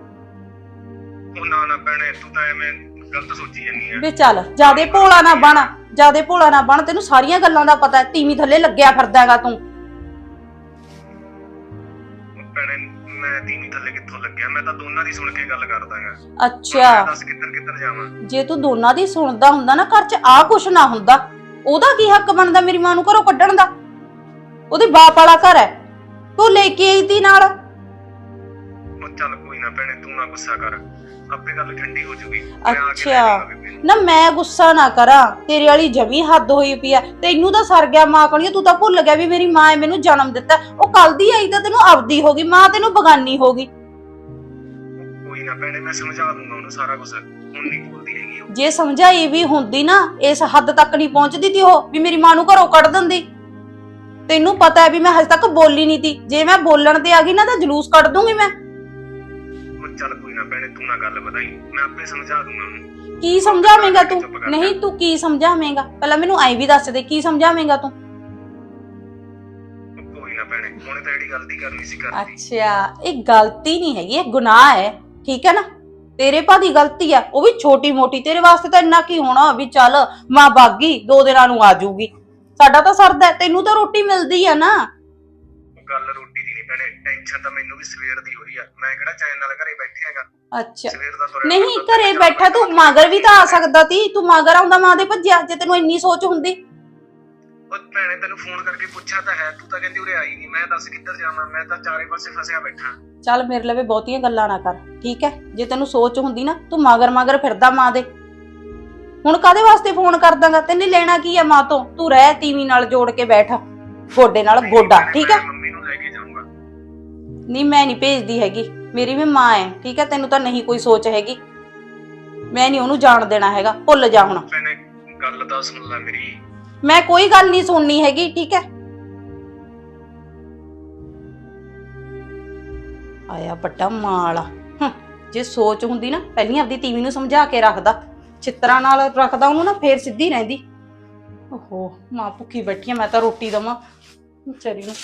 ਉਹ ਨਾ ਨਾ ਭੈਣੇ ਤੂੰ ਤਾਂ ਐਵੇਂ ਗਲਤ ਸੋਚੀ ਜਾਂਦੀ ਹੈ ਵੇ ਚੱਲ ਜਿਆਦੇ ਭੋਲਾ ਨਾ ਬਣ ਜਿਆਦੇ ਭੋਲਾ ਨਾ ਬਣ ਤੈਨੂੰ ਸਾਰੀਆਂ ਗੱਲਾਂ ਦਾ ਪਤਾ ਹੈ ਤੀਵੀਂ ਥੱਲੇ ਲੱਗਿਆ ਫਿਰਦਾ ਹੈਗਾ ਤੂੰ। ਮੈਂ ਤੀਵੀਂ ਥੱਲੇ ਕਿੱਥੋਂ ਲੱਗਿਆ? ਮੈਂ ਤਾਂ ਦੋਨਾਂ ਦੀ ਸੁਣ ਕੇ ਗੱਲ ਕਰਦਾਗਾ ਅੱਛਾ। ਦੱਸ ਕਿੱਧਰ ਕਿੱਧਰ ਜਾਵਾਂ? ਜੇ ਤੂੰ ਦੋਨਾਂ ਦੀ ਸੁਣਦਾ ਹੁੰਦਾ ਨਾ ਘਰ 'ਚ ਆ ਕੁਛ ਨਾ ਹੁੰਦਾ ਉਹਦਾ ਕੀ ਹੱਕ ਬਣਦਾ ਮੇਰੀ ਮਾਂ ਨੂੰ ਘਰੋਂ ਕੱਢਣ ਦਾ? ਉਹਦੇ ਬਾਪ ਵਾਲਾ ਘਰ ਹੈ। ਤੂੰ ਲੈ ਕੇ ਆਈ ਤੀ ਨਾਲ। ਉਹ ਚੱਲ ਕੋਈ ਨਾ ਭੈਣੇ ਤੂੰ ਨਾ ਗੁੱਸਾ ਕਰ। ਆਪੇ ਗੱਲ ਠੰਡੀ ਹੋ ਜੂਗੀ। ਮੈਂ ਆ ਕੇ ਲੈ ਅੱਛਾ। ਬੇਬੇ ਨੂੰ। ਮੈਂ ਗੁੱਸਾ ਨਾ ਕਰਾਂ ਤੇਰੇ ਵਾਲੀ ਜਮੀ ਹੱਦ ਹੋਈ ਪਈ ਐ ਤੈਨੂੰ ਤਾਂ ਸਰ ਗਿਆ ਮਾਂ ਕਣੀ ਤੂੰ ਤਾਂ ਭੁੱਲ ਗਿਆ ਵੀ ਮੇਰੀ ਮਾਂ ਨੇ ਮੈਨੂੰ ਜਨਮ ਦਿੱਤਾ ਉਹ ਕੱਲ ਦੀ ਆਈ ਤਾਂ ਤੈਨੂੰ ਆਪਦੀ ਹੋ ਗਈ ਮਾਂ ਤੈਨੂੰ ਬਗਾਨੀ ਹੋ ਗਈ। ਕੋਈ ਨਾ ਭੈਣੇ ਮੈਂ ਸਮਝਾ ਦੂੰਗਾ ਉਹਨੂੰ ਸਾਰਾ ਕੁਝ ਹੁਣ ਨਹੀਂ ਬੋਲਦੀ ਹੈਗੀ ਉਹ। ਜੇ ਸਮਝਾਈ ਵੀ ਹੁੰਦੀ ਨਾ ਇਸ ਹੱਦ ਤੱਕ ਨਹੀਂ ਪਹੁੰਚਦੀ ਤੀ ਉਹ ਵੀ ਮੇਰੀ ਮਾਂ ਨੂੰ ਘਰੋਂ ਕੱਢ ਦਿੰਦੀ। ਤੈਨੂੰ ਪਤਾ ਹੈ ਵੀ ਮੈਂ ਹਜੇ ਤੱਕ ਬੋਲੀ ਨਹੀਂ ਤੀ ਜੇ ਮੈਂ ਬੋਲਣ ਤੇ ਆ ਗਈ ਨਾ ਤਾਂ ਜਲੂਸ ਕੱਢ ਦੂੰਗੀ ਮੈਂ। ਚੱਲ ਕੋਈ ਨਾ ਭੈਣੇ ਤੂੰ ਨਾ ਗੱਲ ਵਧਾਈ। ਮੈਂ ਆਪੇ ਸਮਝਾ ਦੂੰਗਾ ਉਹਨੂੰ। ਕੀ ਸਮਝਾਵੇਂਗਾ ਤੂੰ। ਨਹੀਂ ਤੂੰ ਕੀ ਸਮਝਾਵੇਂਗਾ? ਪਹਿਲਾਂ ਮੈਨੂੰ ਐਂ ਵੀ ਦੱਸ ਦੇ ਕੀ ਸਮਝਾਵੇਂਗਾ ਤੂੰ? ਕੋਈ ਨਾ ਭੈਣੇ ਉਹਨੇ ਤਾਂ ਜਿਹੜੀ ਗਲਤੀ ਕਰਨੀ ਸੀ ਕਰਤੀ। ਅੱਛਾ ਇਹ ਗਲਤੀ ਨਹੀਂ ਹੈਗੀ ਇਹ ਗੁਨਾਹ ਹੈ। ਠੀਕ ਹੈ ਨਾ? ਤੇਰੇ ਭਾ ਦੀ ਗਲਤੀ ਆ ਉਹ ਵੀ ਛੋਟੀ ਮੋਟੀ। ਤੇਰੇ ਵਾਸਤੇ ਤਾਂ ਇੰਨਾ ਕੀ ਹੋਣਾ ਵੀ ਚੱਲ ਮਾਂ ਬਾਗੀ ਦੋ ਦਿਨਾਂ ਨੂੰ ਆ ਜਾਊਗੀ। ਸਾਡਾ ਤਾਂ ਸਰਦਾ ਹੈ, ਤੈਨੂੰ ਤਾਂ ਰੋਟੀ ਮਿਲਦੀ ਆ ਨਾ। ਗੱਲ ਰੋਟੀ ਭੈਣੇ ਟੈਨਸ਼ਨ ਤਾਂ ਮੈਨੂੰ ਵੀ ਸਵੇਰ ਦੀ ਹੋ ਰਹੀ ਆ। ਮੈਂ ਕਿਹੜਾ ਚੈਨ ਨਾਲ ਘਰੇ ਬੈਠੇ ਹੈਗਾ। ਅੱਛਾ। ਸਵੇਰ ਦਾ ਤੁਰਿਆ ਨਹੀਂ ਫਿਰਦਾ, ਘਰੇ ਬੈਠਾ ਤੂੰ ਮਾਗਰ ਵੀ ਤਾਂ ਆ ਸਕਦਾ ਤੀ। ਤੂੰ ਮਾਗਰ ਆਉਂਦਾ ਮਾਂ ਦੇ ਭੱਜਿਆ ਜੇ ਤੈਨੂੰ ਇੰਨੀ ਸੋਚ ਹੁੰਦੀ। ਉਹ ਭੈਣੇ ਤੈਨੂੰ ਫੋਨ ਕਰਕੇ ਪੁੱਛਿਆ ਤਾਂ ਹੈ। ਤੂੰ ਤਾਂ ਕਹਿੰਦੀ ਉਰੇ ਆਈ ਨਹੀਂ ਮੈਂ ਦੱਸ ਕਿੱਧਰ ਜਾਵਾਂ? ਮੈਂ ਤਾਂ ਚਾਰੇ ਪਾਸੇ ਫਸਿਆ ਬੈਠਾ। ਚੱਲ ਮੇਰੇ ਲਵੇ ਬਹੁਤੀਆਂ ਗੱਲਾਂ ਨਾ ਕਰ ਠੀਕ ਹੈ? ਜੇ ਤੈਨੂੰ ਸੋਚ ਹੁੰਦੀ ਨਾ ਤੂੰ ਮਾਗਰ ਮਾਗਰ ਫਿਰਦਾ ਮਾਂ ਦੇ। ਹੁਣ ਕਾਦੇ ਵਾਸਤੇ ਫੋਨ ਕਰਦਾਗਾ? ਤੈਨੂੰ ਲੈਣਾ ਕੀ ਹੈ ਮਾਂ ਤੋਂ? ਤੂੰ ਰਹਿ ਤੀਵੀਂ ਨਾਲ ਜੋੜ ਕੇ ਬੈਠ। ਗੋਡੇ ਨਾਲ ਗੋਡਾ ਠੀਕ ਹੈ? ਨਹੀਂ ਮੈਂ ਨਹੀਂ ਭੇਜਦੀ ਹੈਗੀ। ਮੇਰੀ ਵੀ ਮਾਂ ਹੈ ਠੀਕ ਹੈ ਤੈਨੂੰ ਤਾਂ ਨਹੀਂ ਕੋਈ ਸੋਚ ਹੈਗੀ। ਮੈਂ ਨਹੀਂ ਉਹਨੂੰ ਜਾਣ ਦੇਣਾ ਹੈਗਾ। ਭੁੱਲ ਜਾ ਹੁਣ। ਭੈਣੇ ਗੱਲ ਤਾਂ ਸੁਣ ਲੈ ਮੇਰੀ। ਮੈਂ ਕੋਈ ਗੱਲ ਨਹੀਂ ਸੁਣਨੀ ਹੈਗੀ ਠੀਕ ਹੈ ਆਇਆ ਵੱਡਾ ਮਾਲ। ਜੇ ਸੋਚ ਹੁੰਦੀ ਨਾ ਪਹਿਲੀ ਆਪਦੀ ਤੀਵੀਂ ਨੂੰ ਸਮਝਾ ਕੇ ਰੱਖਦਾ। ਚਿੱਤਰਾਂ ਨਾਲ ਰੱਖਦਾ ਉਹਨੂੰ ਨਾ ਫੇਰ ਸਿੱਧੀ ਰਹਿੰਦੀ। ਓਹੋ ਮਾਂ ਭੁੱਖੀ ਬੈਠੀ ਆ ਮੈਂ ਤਾਂ ਰੋਟੀ ਦਵਾਂ। ਵਿਚਾਰੀ ਨੂੰ।